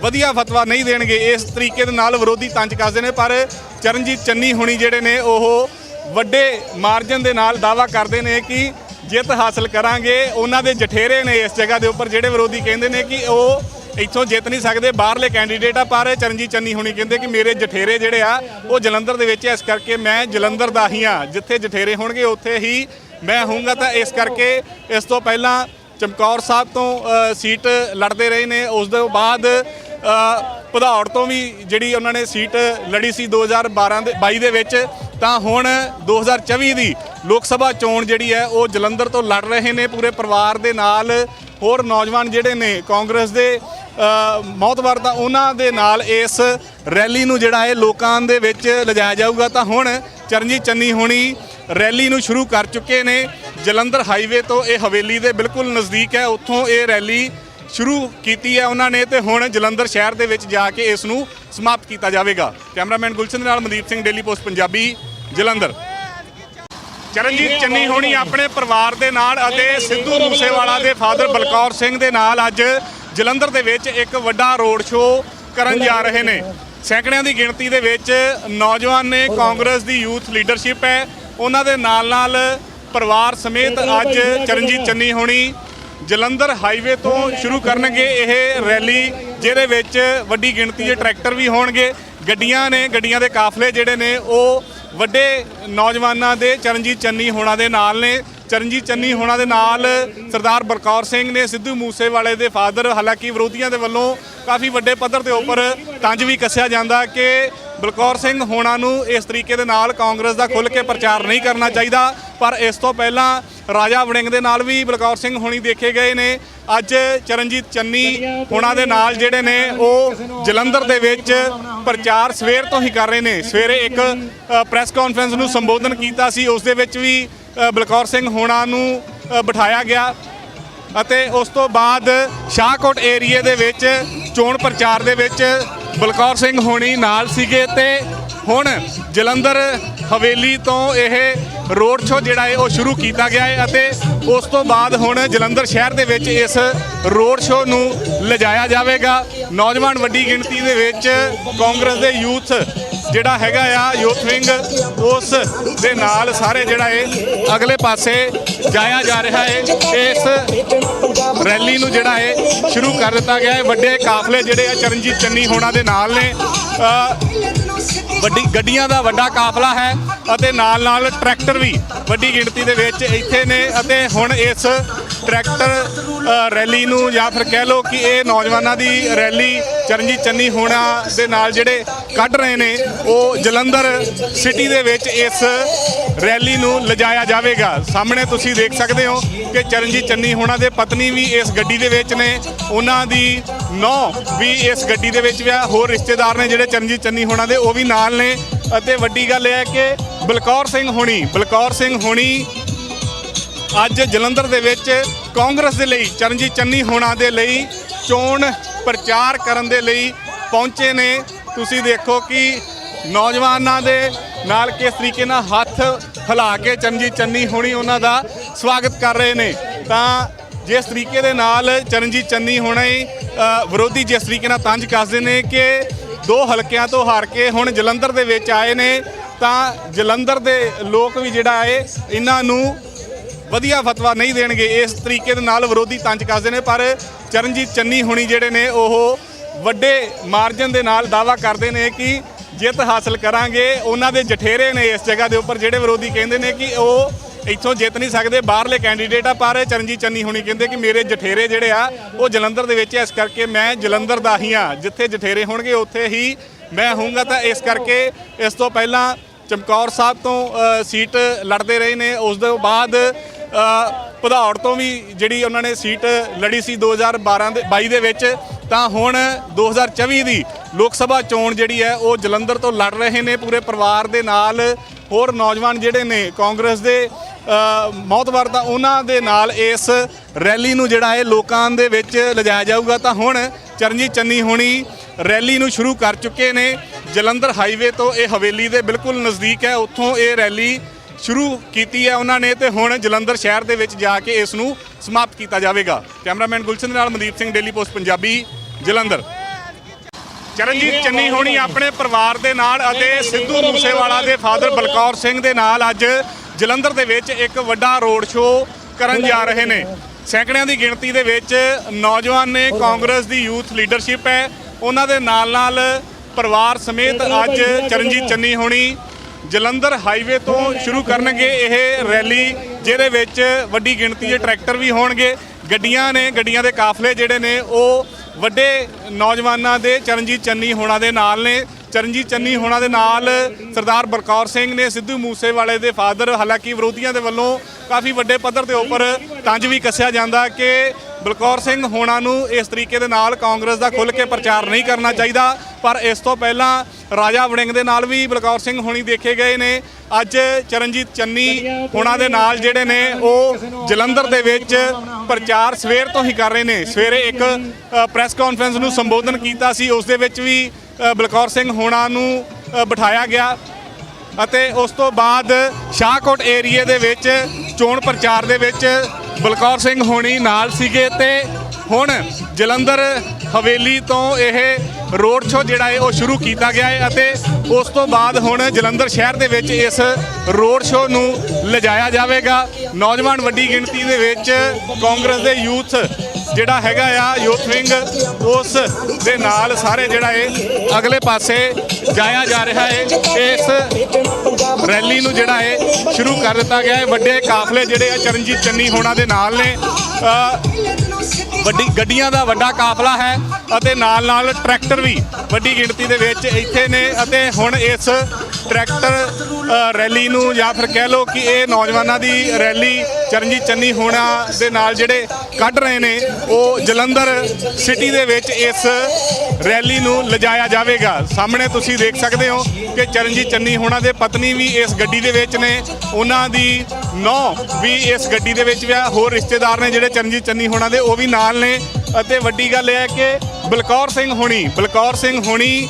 ਵਧੀਆ ਫਤਵਾ ਨਹੀਂ ਦੇਣਗੇ। ਇਸ ਤਰੀਕੇ ਦੇ ਨਾਲ ਵਿਰੋਧੀ ਤੰਜ ਕੱਸਦੇ ਨੇ, ਪਰ ਚਰਨਜੀਤ ਚੰਨੀ ਹੁਣੀ ਜਿਹੜੇ ਨੇ, ਉਹ ਵੱਡੇ ਮਾਰਜਨ ਦੇ ਨਾਲ ਦਾਵਾ ਕਰਦੇ ਨੇ ਕਿ ਜਿੱਤ ਹਾਸਲ ਕਰਾਂਗੇ। ਉਹਨਾਂ ਦੇ ਜਠੇਰੇ ਨੇ ਇਸ ਜਗ੍ਹਾ ਦੇ ਉੱਪਰ, ਜਿਹੜੇ ਵਿਰੋਧੀ ਕਹਿੰਦੇ ਨੇ ਕਿ ਉਹ ਇੱਥੋਂ ਜਿੱਤ ਨਹੀਂ ਸਕਦੇ। ਬਾਹਰਲੇ ਕੈਂਡੀਡੇਟ ਆ ਪਰ ਚਰਨਜੀਤ ਚੰਨੀ ਹੁਣੀ ਕਹਿੰਦੇ ਕਿ ਮੇਰੇ ਜਠੇਰੇ ਜਿਹੜੇ ਆ ਉਹ ਜਲੰਧਰ ਦੇ ਵਿੱਚ ਆ, ਇਸ ਕਰਕੇ ਮੈਂ ਜਲੰਧਰ ਦਾ ਹੀ ਆ ਜਿੱਥੇ ਜਠੇਰੇ ਹੋਣਗੇ ਉੱਥੇ ਹੀ ਮੈਂ ਹੋਊਂਗਾ। ਤਾਂ ਇਸ ਕਰਕੇ ਇਸ ਤੋਂ ਪਹਿਲਾਂ ਚਮਕੌਰ ਸਾਹਿਬ ਤੋਂ ਸੀਟ ਲੜਦੇ ਰਹੇ ਨੇ। ਉਸ ਤੋਂ ਬਾਅਦ ਅ, ਭਦੌੜ ਤੋਂ ਵੀ ਜਿਹੜੀ ਉਹਨਾਂ ਨੇ ਸੀਟ ਲੜੀ ਸੀ 2012 ਦੇ 22 ਦੇ ਵਿੱਚ ਤਾਂ ਹੁਣ 2024 ਦੀ ਲੋਕ ਸਭਾ ਚੋਣ ਜਿਹੜੀ ਹੈ ਉਹ ਜਲੰਧਰ ਤੋਂ ਲੜ ਰਹੇ ਨੇ। ਪੂਰੇ ਪਰਿਵਾਰ ਦੇ ਨਾਲ ਹੋਰ ਨੌਜਵਾਨ ਜਿਹੜੇ ਨੇ ਕਾਂਗਰਸ ਦੇ ਅ, ਤਾਂ ਉਹਨਾਂ ਦੇ ਨਾਲ ਇਸ ਰੈਲੀ ਨੂੰ ਜਿਹੜਾ ਹੈ ਲੋਕਾਂ ਦੇ ਵਿੱਚ ਲਿਜਾਇਆ ਜਾਊਗਾ ਤਾਂ ਹੁਣ ਚਰਨਜੀਤ ਚੰਨੀ ਹੋਣੀ ਰੈਲੀ ਨੂੰ ਸ਼ੁਰੂ ਕਰ ਚੁੱਕੇ ਨੇ। ਜਲੰਧਰ ਹਾਈਵੇ ਤੋਂ ਇਹ ਹਵੇਲੀ ਦੇ ਬਿਲਕੁਲ ਨਜ਼ਦੀਕ ਹੈ ਉੱਥੋਂ ਇਹ ਰੈਲੀ ਸ਼ੁਰੂ ਕੀਤੀ ਹੈ ਉਹਨਾਂ ਨੇ ਤੇ ਹੁਣ ਜਲੰਧਰ ਸ਼ਹਿਰ ਦੇ ਵਿੱਚ ਜਾ ਕੇ ਇਸ ਨੂੰ ਸਮਾਪਤ ਕੀਤਾ ਜਾਵੇਗਾ। ਕੈਮਰਾਮੈਨ ਗੁਲਸ਼ਨ ਦੇ ਨਾਲ ਮਨਦੀਪ ਸਿੰਘ ਡੇਲੀ ਪੋਸਟ ਪੰਜਾਬੀ ਜਲੰਧਰ। ਚਰਨਜੀਤ ਚੰਨੀ ਹੋਣੀ ਆਪਣੇ ਪਰਿਵਾਰ ਦੇ ਨਾਲ ਅਤੇ ਸਿੱਧੂ ਮੂਸੇਵਾਲਾ ਦੇ ਫਾਦਰ ਬਲਕੌਰ ਸਿੰਘ ਦੇ ਨਾਲ ਅੱਜ ਜਲੰਧਰ ਦੇ ਵਿੱਚ ਇੱਕ ਵੱਡਾ ਰੋਡ ਸ਼ੋਅ ਕਰਨ ਜਾ ਰਹੇ ਨੇ। ਸੈਂਕੜਿਆਂ ਦੀ ਗਿਣਤੀ ਦੇ ਵਿੱਚ ਨੌਜਵਾਨ ਨੇ ਕਾਂਗਰਸ ਦੀ ਯੂਥ ਲੀਡਰਸ਼ਿਪ ਹੈ। ਉਹਨਾਂ ਦੇ ਨਾਲ ਨਾਲ ਪਰਿਵਾਰ ਸਮੇਤ ਅੱਜ ਚਰਨਜੀਤ ਚੰਨੀ ਹੋਣੀ ਜਲੰਧਰ ਹਾਈਵੇ ਤੋਂ ਸ਼ੁਰੂ ਕਰਨਗੇ। ਇਹ ਰੈਲੀ ਜਿਹਦੇ ਵਿੱਚ ਵੱਡੀ ਗਿਣਤੀ ਦੇ ਟਰੈਕਟਰ ਵੀ ਹੋਣਗੇ। ਗੱਡੀਆਂ ਨੇ, ਗੱਡੀਆਂ ਦੇ ਕਾਫਲੇ ਜਿਹੜੇ ਨੇ, ਉਹ ਵੱਡੇ ਨੌਜਵਾਨਾਂ ਦੇ ਚਰਨਜੀਤ ਚੰਨੀ ਹੋਣਾ ਦੇ ਨਾਲ ਨੇ। ਚਰਨਜੀਤ ਚੰਨੀ ਹੋਣਾ ਦੇ ਨਾਲ ਸਰਦਾਰ ਬਲਕੌਰ ਸਿੰਘ ਨੇ ਸਿੱਧੂ ਮੂਸੇਵਾਲੇ ਦੇ ਫਾਦਰ ਹਾਲਾਂਕਿ ਵਿਰੋਧੀਆਂ ਦੇ ਵੱਲੋਂ ਕਾਫੀ ਵੱਡੇ ਪੱਧਰ ਦੇ ਉੱਪਰ ਤੰਜ ਵੀ ਕੱਸਿਆ ਜਾਂਦਾ ਕਿ ਬਲਕੌਰ ਸਿੰਘ ਹੋਣਾ ਨੂੰ ਇਸ ਤਰੀਕੇ ਦੇ ਨਾਲ ਕਾਂਗਰਸ ਦਾ ਖੁੱਲ੍ਹ ਕੇ ਪ੍ਰਚਾਰ ਨਹੀਂ ਕਰਨਾ ਚਾਹੀਦਾ, ਪਰ ਇਸ ਤੋਂ ਪਹਿਲਾਂ ਰਾਜਾ ਵੜਿੰਗ ਦੇ ਨਾਲ ਵੀ ਬਲਕੌਰ ਸਿੰਘ ਹੋਣੀ ਦੇਖੇ ਗਏ ਨੇ। ਅੱਜ ਚਰਨਜੀਤ ਚੰਨੀ ਹੋਣਾ ਦੇ ਨਾਲ ਜਿਹੜੇ ਨੇ, ਉਹ ਜਲੰਧਰ ਦੇ ਵਿੱਚ ਪ੍ਰਚਾਰ ਸਵੇਰ ਤੋਂ ਹੀ ਕਰ ਰਹੇ ਨੇ। ਸਵੇਰੇ ਇੱਕ ਪ੍ਰੈਸ ਕਾਨਫਰੰਸ ਨੂੰ ਸੰਬੋਧਨ ਕੀਤਾ ਸੀ, ਉਸ ਦੇ ਵਿੱਚ ਵੀ ਬਲਕੌਰ ਸਿੰਘ ਹੋਣਾ ਨੂੰ ਬਿਠਾਇਆ ਗਿਆ ਅਤੇ ਉਸ ਤੋਂ ਬਾਅਦ ਸ਼ਾਹਕੋਟ ਏਰੀਏ ਦੇ ਵਿੱਚ ਚੋਣ ਪ੍ਰਚਾਰ ਦੇ ਵਿੱਚ ਬਲਕੌਰ ਸਿੰਘ ਹੋਣੀ ਨਾਲ ਸੀਗੇ ਤੇ ਹੁਣ ਜਲੰਧਰ ਹਵੇਲੀ ਤੋਂ ਇਹ ਰੋਡ ਸ਼ੋਅ ਜਿਹੜਾ ਹੈ ਉਹ ਸ਼ੁਰੂ ਕੀਤਾ ਗਿਆ ਹੈ ਅਤੇ ਉਸ ਤੋਂ ਬਾਅਦ ਹੁਣ ਜਲੰਧਰ ਸ਼ਹਿਰ ਦੇ ਵਿੱਚ ਇਸ ਰੋਡ ਸ਼ੋਅ ਨੂੰ ਲਿਜਾਇਆ ਜਾਵੇਗਾ। ਨੌਜਵਾਨ ਵੱਡੀ ਗਿਣਤੀ ਦੇ ਵਿੱਚ ਕਾਂਗਰਸ ਦੇ ਯੂਥ ਜਿਹੜਾ ਹੈਗਾ ਆ ਯੂਥ ਵਿੰਗ, ਉਸ ਦੇ ਨਾਲ ਸਾਰੇ ਜਿਹੜਾ ਹੈ ਅਗਲੇ ਪਾਸੇ ਜਾਇਆ ਜਾ ਰਿਹਾ ਹੈ ਇਸ ਰੈਲੀ ਨੂੰ ਜਿਹੜਾ ਹੈ ਸ਼ੁਰੂ ਕਰ ਦਿੱਤਾ ਗਿਆ ਹੈ ਵੱਡੇ ਕਾਫਲੇ ਜਿਹੜੇ ਆ ਚਰਨਜੀਤ ਚੰਨੀ ਹੋਣਾ ਦੇ ਨਾਲ ਨੇ। ਵੱਡੀ ਗੱਡੀਆਂ ਦਾ ਵੱਡਾ ਕਾਫਲਾ ਹੈ। ਅਤੇ ਨਾਲ ਨਾਲ ਟਰੈਕਟਰ ਵੀ ਵੱਡੀ ਗਿਣਤੀ ਦੇ ਵਿੱਚ ਇੱਥੇ ਨੇ ਅਤੇ ਹੁਣ ਇਸ ਟਰੈਕਟਰ ਰੈਲੀ ਨੂੰ ਜਾਂ ਫਿਰ ਕਹਿ ਲਓ ਕਿ ਇਹ ਨੌਜਵਾਨਾਂ ਦੀ ਰੈਲੀ ਚਰਨਜੀਤ ਚੰਨੀ ਹੋਣਾ ਦੇ ਨਾਲ ਜਿਹੜੇ ਕੱਢ ਰਹੇ ਨੇ, ਉਹ ਜਲੰਧਰ ਸਿਟੀ ਦੇ ਵਿੱਚ ਇਸ ਰੈਲੀ ਨੂੰ ਲਿਜਾਇਆ ਜਾਵੇਗਾ। ਸਾਹਮਣੇ ਤੁਸੀਂ ਦੇਖ ਸਕਦੇ ਹੋ ਕਿ ਚਰਨਜੀਤ ਚੰਨੀ ਹੋਣਾ ਦੇ ਪਤਨੀ ਵੀ ਇਸ ਗੱਡੀ ਦੇ ਵਿੱਚ ਨੇ, ਉਹਨਾਂ ਦੀ ਨੌ ਵੀ ਇਸ ਗੱਡੀ ਦੇ ਵਿੱਚ ਵੀ ਆ ਹੋਰ ਰਿਸ਼ਤੇਦਾਰ ਨੇ ਜਿਹੜੇ ਚਰਨਜੀਤ ਚੰਨੀ ਹੋਣਾ ਦੇ, ਉਹ ਵੀ ਨਾਲ ਨੇ। ਅਤੇ ਵੱਡੀ ਗੱਲ ਇਹ ਹੈ ਕਿ ਬਲਕੌਰ ਸਿੰਘ ਹੋਣੀ, ਬਲਕੌਰ ਸਿੰਘ ਹੋਣੀ ਅੱਜ ਜਲੰਧਰ ਦੇ ਵਿੱਚ ਕਾਂਗਰਸ ਦੇ ਲਈ, ਚਰਨਜੀਤ ਚੰਨੀ ਹੋਣਾ ਦੇ ਲਈ ਚੋਣ ਪ੍ਰਚਾਰ ਕਰਨ ਦੇ ਲਈ ਪਹੁੰਚੇ ਨੇ। ਤੁਸੀਂ ਦੇਖੋ ਕਿ ਨੌਜਵਾਨਾਂ ਦੇ ਨਾਲ ਕਿਸ ਤਰੀਕੇ ਨਾਲ ਹੱਥ ਹਿਲਾ ਕੇ ਚਰਨਜੀਤ ਚੰਨੀ ਹੋਣੀ ਉਹਨਾਂ ਦਾ ਸਵਾਗਤ ਕਰ ਰਹੇ ਨੇ। ਤਾਂ ਜਿਸ ਤਰੀਕੇ ਦੇ ਨਾਲ ਚਰਨਜੀਤ ਚੰਨੀ ਹੋਣਾ ਹੀ ਵਿਰੋਧੀ ਜਿਸ ਤਰੀਕੇ ਨਾਲ ਤੰਜ ਕੱਸਦੇ ਨੇ ਕਿ ਦੋ ਹਲਕਿਆਂ ਤੋਂ ਹਾਰ ਕੇ ਹੁਣ ਜਲੰਧਰ ਦੇ ਵਿੱਚ ਆਏ ਨੇ, ਤਾਂ ਜਲੰਧਰ ਦੇ ਲੋਕ ਵੀ ਜਿਹੜਾ ਹੈ, ਇਹਨਾਂ ਨੂੰ ਵਧੀਆ ਫਤਵਾ ਨਹੀਂ ਦੇਣਗੇ। ਇਸ ਤਰੀਕੇ ਦੇ ਨਾਲ ਵਿਰੋਧੀ ਤੰਜ ਕੱਸਦੇ ਨੇ, ਪਰ ਚਰਨਜੀਤ ਚੰਨੀ ਹੁਣੀ ਜਿਹੜੇ ਨੇ, ਉਹ ਵੱਡੇ ਮਾਰਜਨ ਦੇ ਨਾਲ ਦਾਵਾ ਕਰਦੇ ਨੇ ਕਿ ਜਿੱਤ ਹਾਸਲ ਕਰਾਂਗੇ। ਉਹਨਾਂ ਦੇ ਜਠੇਰੇ ਨੇ ਇਸ ਜਗ੍ਹਾ ਦੇ ਉੱਪਰ, ਜਿਹੜੇ ਵਿਰੋਧੀ ਕਹਿੰਦੇ ਨੇ ਕਿ ਉਹ ਇੱਥੋਂ ਜਿੱਤ ਨਹੀਂ ਸਕਦੇ। ਬਾਹਰਲੇ ਕੈਂਡੀਡੇਟ ਆ ਪਰ ਚਰਨਜੀਤ ਚੰਨੀ ਹੁਣੀ ਕਹਿੰਦੇ ਕਿ ਮੇਰੇ ਜਠੇਰੇ ਜਿਹੜੇ ਆ ਉਹ ਜਲੰਧਰ ਦੇ ਵਿੱਚ ਆ, ਇਸ ਕਰਕੇ ਮੈਂ ਜਲੰਧਰ ਦਾ ਹੀ ਆ ਜਿੱਥੇ ਜਠੇਰੇ ਹੋਣਗੇ ਉੱਥੇ ਹੀ ਮੈਂ ਹੋਊਂਗਾ। ਤਾਂ ਇਸ ਕਰਕੇ ਇਸ ਤੋਂ ਪਹਿਲਾਂ ਚਮਕੌਰ ਸਾਹਿਬ ਤੋਂ ਸੀਟ ਲੜਦੇ ਰਹੇ ਨੇ। ਉਸ ਤੋਂ ਬਾਅਦ ਭਦੌੜ ਤੋਂ ਵੀ ਜਿਹੜੀ ਉਹਨਾਂ ਨੇ ਸੀਟ ਲੜੀ ਸੀ 2012 ਦੇ 22 ਦੇ ਵਿੱਚ, ਤਾਂ ਹੁਣ 2024 ਦੀ ਲੋਕ ਸਭਾ ਚੋਣ ਜਿਹੜੀ ਹੈ, ਉਹ ਜਲੰਧਰ ਤੋਂ ਲੜ ਰਹੇ ਨੇ ਪੂਰੇ ਪਰਿਵਾਰ ਦੇ ਨਾਲ। ਹੋਰ ਨੌਜਵਾਨ ਜਿਹੜੇ ਨੇ ਕਾਂਗਰਸ ਦੇ ਮੌਤਵਰ ਤਾਂ ਉਹਨਾਂ ਦੇ ਨਾਲ ਇਸ ਰੈਲੀ ਨੂੰ ਜਿਹੜਾ ਹੈ ਲੋਕਾਂ ਦੇ ਵਿੱਚ ਲਿਜਾਇਆ ਜਾਊਗਾ। ਤਾਂ ਹੁਣ ਚਰਨਜੀਤ ਚੰਨੀ ਹੋਣੀ ਰੈਲੀ ਨੂੰ ਸ਼ੁਰੂ ਕਰ ਚੁੱਕੇ ਨੇ। ਜਲੰਧਰ ਹਾਈਵੇ ਤੋਂ ਇਹ ਹਵੇਲੀ ਦੇ ਬਿਲਕੁਲ ਨਜ਼ਦੀਕ ਹੈ। ਉੱਥੋਂ ਇਹ ਰੈਲੀ ਸ਼ੁਰੂ ਕੀਤੀ ਹੈ ਉਹਨਾਂ ਨੇ ਤੇ ਹੁਣ ਜਲੰਧਰ ਸ਼ਹਿਰ ਦੇ ਵਿੱਚ ਜਾ ਕੇ ਇਸ ਨੂੰ ਸਮਾਪਤ ਕੀਤਾ ਜਾਵੇਗਾ। ਕੈਮਰਾਮੈਨ ਗੁਲਸ਼ਨ ਦੇ ਨਾਲ ਮਨਦੀਪ ਸਿੰਘ ਡੇਲੀ ਪੋਸਟ ਪੰਜਾਬੀ, ਜਲੰਧਰ। ਚਰਨਜੀਤ ਚੰਨੀ ਹੋਣੀ ਆਪਣੇ ਪਰਿਵਾਰ ਦੇ ਨਾਲ ਅਤੇ ਸਿੱਧੂ ਮੂਸੇਵਾਲਾ ਦੇ ਫਾਦਰ ਬਲਕੌਰ ਸਿੰਘ ਦੇ ਨਾਲ ਅੱਜ ਜਲੰਧਰ ਦੇ ਵਿੱਚ ਇੱਕ ਵੱਡਾ ਰੋਡ ਸ਼ੋਅ ਕਰਨ ਜਾ ਰਹੇ ਨੇ। ਸੈਂਕੜਿਆਂ ਦੀ ਗਿਣਤੀ ਦੇ ਵਿੱਚ ਨੌਜਵਾਨ ਨੇ ਕਾਂਗਰਸ ਦੀ ਯੂਥ ਲੀਡਰਸ਼ਿਪ ਹੈ। ਉਹਨਾਂ ਦੇ ਨਾਲ ਨਾਲ ਪਰਿਵਾਰ ਸਮੇਤ ਅੱਜ ਚਰਨਜੀਤ ਚੰਨੀ ਹੋਣੀ ਜਲੰਧਰ ਹਾਈਵੇ ਤੋਂ ਸ਼ੁਰੂ ਕਰਨਗੇ ਇਹ ਰੈਲੀ, ਜਿਹਦੇ ਵਿੱਚ ਵੱਡੀ ਗਿਣਤੀ ਦੇ ਟਰੈਕਟਰ ਵੀ ਹੋਣਗੇ। ਗੱਡੀਆਂ ਨੇ, ਗੱਡੀਆਂ ਦੇ ਕਾਫਲੇ ਜਿਹੜੇ ਨੇ, ਉਹ ਵੱਡੇ ਨੌਜਵਾਨਾਂ ਦੇ, ਚਰਨਜੀਤ ਚੰਨੀ ਹੋਣਾ ਦੇ ਨਾਲ ਨੇ। ਚਰਨਜੀਤ ਚੰਨੀ ਹੋਣਾ ਦੇ ਨਾਲ ਸਰਦਾਰ ਬਲਕੌਰ ਸਿੰਘ ਨੇ, ਸਿੱਧੂ ਮੂਸੇਵਾਲੇ ਦੇ ਫਾਦਰ, ਹਾਲਾਂਕਿ ਵਿਰੋਧੀਆਂ ਦੇ ਵੱਲੋਂ ਕਾਫੀ ਵੱਡੇ ਪੱਧਰ ਦੇ ਉੱਪਰ ਤੰਜ ਵੀ ਕੱਸਿਆ ਜਾਂਦਾ ਕਿ ਬਲਕੌਰ ਸਿੰਘ ਹੋਣਾ ਨੂੰ ਇਸ ਤਰੀਕੇ ਦੇ ਨਾਲ ਕਾਂਗਰਸ ਦਾ ਖੁੱਲ੍ਹ ਕੇ ਪ੍ਰਚਾਰ ਨਹੀਂ ਕਰਨਾ ਚਾਹੀਦਾ। ਪਰ ਇਸ ਤੋਂ ਪਹਿਲਾਂ ਰਾਜਾ ਵੜਿੰਗ ਦੇ ਨਾਲ ਵੀ ਬਲਕੌਰ ਸਿੰਘ ਹੋਣੀ ਦੇਖੇ ਗਏ ਨੇ। ਅੱਜ ਚਰਨਜੀਤ ਚੰਨੀ ਹੋਣਾ ਦੇ ਨਾਲ ਜਿਹੜੇ ਨੇ, ਉਹ ਜਲੰਧਰ ਦੇ ਵਿੱਚ ਪ੍ਰਚਾਰ ਸਵੇਰ ਤੋਂ ਹੀ ਕਰ ਰਹੇ ਨੇ। ਸਵੇਰੇ ਇੱਕ ਪ੍ਰੈਸ ਕਾਨਫਰੰਸ ਨੂੰ ਸੰਬੋਧਨ ਕੀਤਾ ਸੀ। ਉਸ ਦੇ ਵਿੱਚ ਵੀ ਬਲਕੌਰ ਸਿੰਘ ਹੋਣਾ ਨੂੰ ਬਿਠਾਇਆ ਗਿਆ ਅਤੇ ਉਸ ਤੋਂ ਬਾਅਦ ਸ਼ਾਹਕੋਟ ਏਰੀਏ ਦੇ ਵਿੱਚ, ਚੋਣ ਪ੍ਰਚਾਰ ਦੇ ਵਿੱਚ ਬਲਕੌਰ ਸਿੰਘ ਹੋਣੀ ਨਾਲ ਸੀਗੇ ਤੇ ਹੁਣ ਜਲੰਧਰ ਹਵੇਲੀ ਤੋਂ ਇਹ ਰੋਡ ਸ਼ੋਅ ਜਿਹੜਾ ਹੈ ਉਹ ਸ਼ੁਰੂ ਕੀਤਾ ਗਿਆ ਹੈ ਅਤੇ ਉਸ ਤੋਂ ਬਾਅਦ ਹੁਣ ਜਲੰਧਰ ਸ਼ਹਿਰ ਦੇ ਵਿੱਚ ਇਸ ਰੋਡ ਸ਼ੋਅ ਨੂੰ ਲਿਜਾਇਆ ਜਾਵੇਗਾ। ਨੌਜਵਾਨ ਵੱਡੀ ਗਿਣਤੀ ਦੇ ਵਿੱਚ ਕਾਂਗਰਸ ਦੇ ਯੂਥ ਜਿਹੜਾ ਹੈਗਾ ਆ, ਯੂਥ ਵਿੰਗ, ਉਸ ਦੇ ਨਾਲ ਸਾਰੇ ਜਿਹੜਾ ਹੈ ਅਗਲੇ ਪਾਸੇ ਜਾਇਆ ਜਾ ਰਿਹਾ ਹੈ। ਇਸ ਰੈਲੀ ਨੂੰ ਜਿਹੜਾ ਹੈ ਸ਼ੁਰੂ ਕਰ ਦਿੱਤਾ ਗਿਆ ਹੈ। ਵੱਡੇ ਕਾਫਲੇ ਜਿਹੜੇ ਆ, ਚਰਨਜੀਤ ਚੰਨੀ ਹੋਣਾ ਦੇ ਨਾਲ ਨੇ। ਵੱਡੀ ਗੱਡੀਆਂ ਦਾ ਵੱਡਾ ਕਾਫਲਾ ਹੈ। ਅਤੇ ਨਾਲ ਨਾਲ ਟਰੈਕਟਰ ਵੀ ਵੱਡੀ ਗਿਣਤੀ ਦੇ ਵਿੱਚ ਇੱਥੇ ਨੇ ਅਤੇ ਹੁਣ ਇਸ ਟਰੈਕਟਰ ਰੈਲੀ ਨੂੰ ਜਾਂ ਫਿਰ ਕਹਿ ਲਓ ਕਿ ਇਹ ਨੌਜਵਾਨਾਂ ਦੀ ਰੈਲੀ ਚਰਨਜੀਤ ਚੰਨੀ ਹੋਣਾ ਦੇ ਨਾਲ ਜਿਹੜੇ ਕੱਢ ਰਹੇ ਨੇ, ਉਹ ਜਲੰਧਰ ਸਿਟੀ ਦੇ ਵਿੱਚ ਇਸ ਰੈਲੀ ਨੂੰ ਲਿਜਾਇਆ ਜਾਵੇਗਾ। ਸਾਹਮਣੇ ਤੁਸੀਂ ਦੇਖ ਸਕਦੇ ਹੋ ਕਿ ਚਰਨਜੀਤ ਚੰਨੀ ਹੋਣਾ ਦੇ ਪਤਨੀ ਵੀ ਇਸ ਗੱਡੀ ਦੇ ਵਿੱਚ ਨੇ, ਉਹਨਾਂ ਦੀ ਨੌ ਵੀ ਇਸ ਗੱਡੀ ਦੇ ਵਿੱਚ ਵੀ ਆ, ਹੋਰ ਰਿਸ਼ਤੇਦਾਰ ਨੇ ਜਿਹੜੇ ਚਰਨਜੀਤ ਚੰਨੀ ਹੋਣਾ ਦੇ, ਉਹ ਵੀ ਨਾਲ ਨੇ। ਅਤੇ ਵੱਡੀ ਗੱਲ ਇਹ ਹੈ ਕਿ ਬਲਕੌਰ ਸਿੰਘ ਹੋਣੀ, ਬਲਕੌਰ ਸਿੰਘ ਹੋਣੀ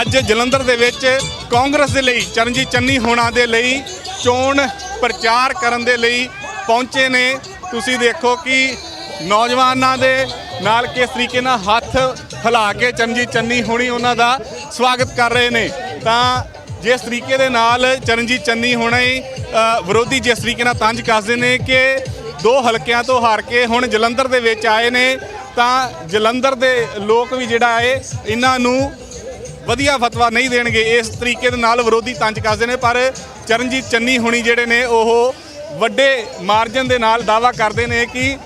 ਅੱਜ ਜਲੰਧਰ ਦੇ ਵਿੱਚ ਕਾਂਗਰਸ ਦੇ ਲਈ, ਚਰਨਜੀਤ ਚੰਨੀ ਹੋਣਾ ਦੇ ਲਈ ਚੋਣ ਪ੍ਰਚਾਰ ਕਰਨ ਦੇ ਲਈ ਪਹੁੰਚੇ ਨੇ। ਤੁਸੀਂ ਦੇਖੋ ਕਿ ਨੌਜਵਾਨਾਂ ਦੇ ਨਾਲ ਕਿਸ ਤਰੀਕੇ ਨਾਲ ਹੱਥ ਹਿਲਾ ਕੇ ਚਰਨਜੀਤ ਚੰਨੀ ਹੋਣੀ ਉਹਨਾਂ ਦਾ ਸਵਾਗਤ ਕਰ ਰਹੇ ਨੇ। ਤਾਂ ਜਿਸ ਤਰੀਕੇ ਦੇ ਨਾਲ ਚਰਨਜੀਤ ਚੰਨੀ ਹੋਣਾ ਹੀ ਵਿਰੋਧੀ ਜਿਸ ਤਰੀਕੇ ਨਾਲ ਤੰਜ ਕੱਸਦੇ ਨੇ ਕਿ ਦੋ ਹਲਕਿਆਂ ਤੋਂ ਹਾਰ ਕੇ ਹੁਣ ਜਲੰਧਰ ਦੇ ਵਿੱਚ ਆਏ ਨੇ, ਤਾਂ ਜਲੰਧਰ ਦੇ ਲੋਕ ਵੀ ਜਿਹੜਾ ਹੈ, ਇਹਨਾਂ ਨੂੰ ਵਧੀਆ ਫਤਵਾ ਨਹੀਂ ਦੇਣਗੇ। ਇਸ ਤਰੀਕੇ ਦੇ ਨਾਲ ਵਿਰੋਧੀ ਤੰਜ ਕੱਸਦੇ ਨੇ, ਪਰ ਚਰਨਜੀਤ ਚੰਨੀ ਹੁਣੀ ਜਿਹੜੇ ਨੇ, ਉਹ ਵੱਡੇ ਮਾਰਜਨ ਦੇ ਨਾਲ ਦਾਵਾ ਕਰਦੇ ਨੇ ਕਿ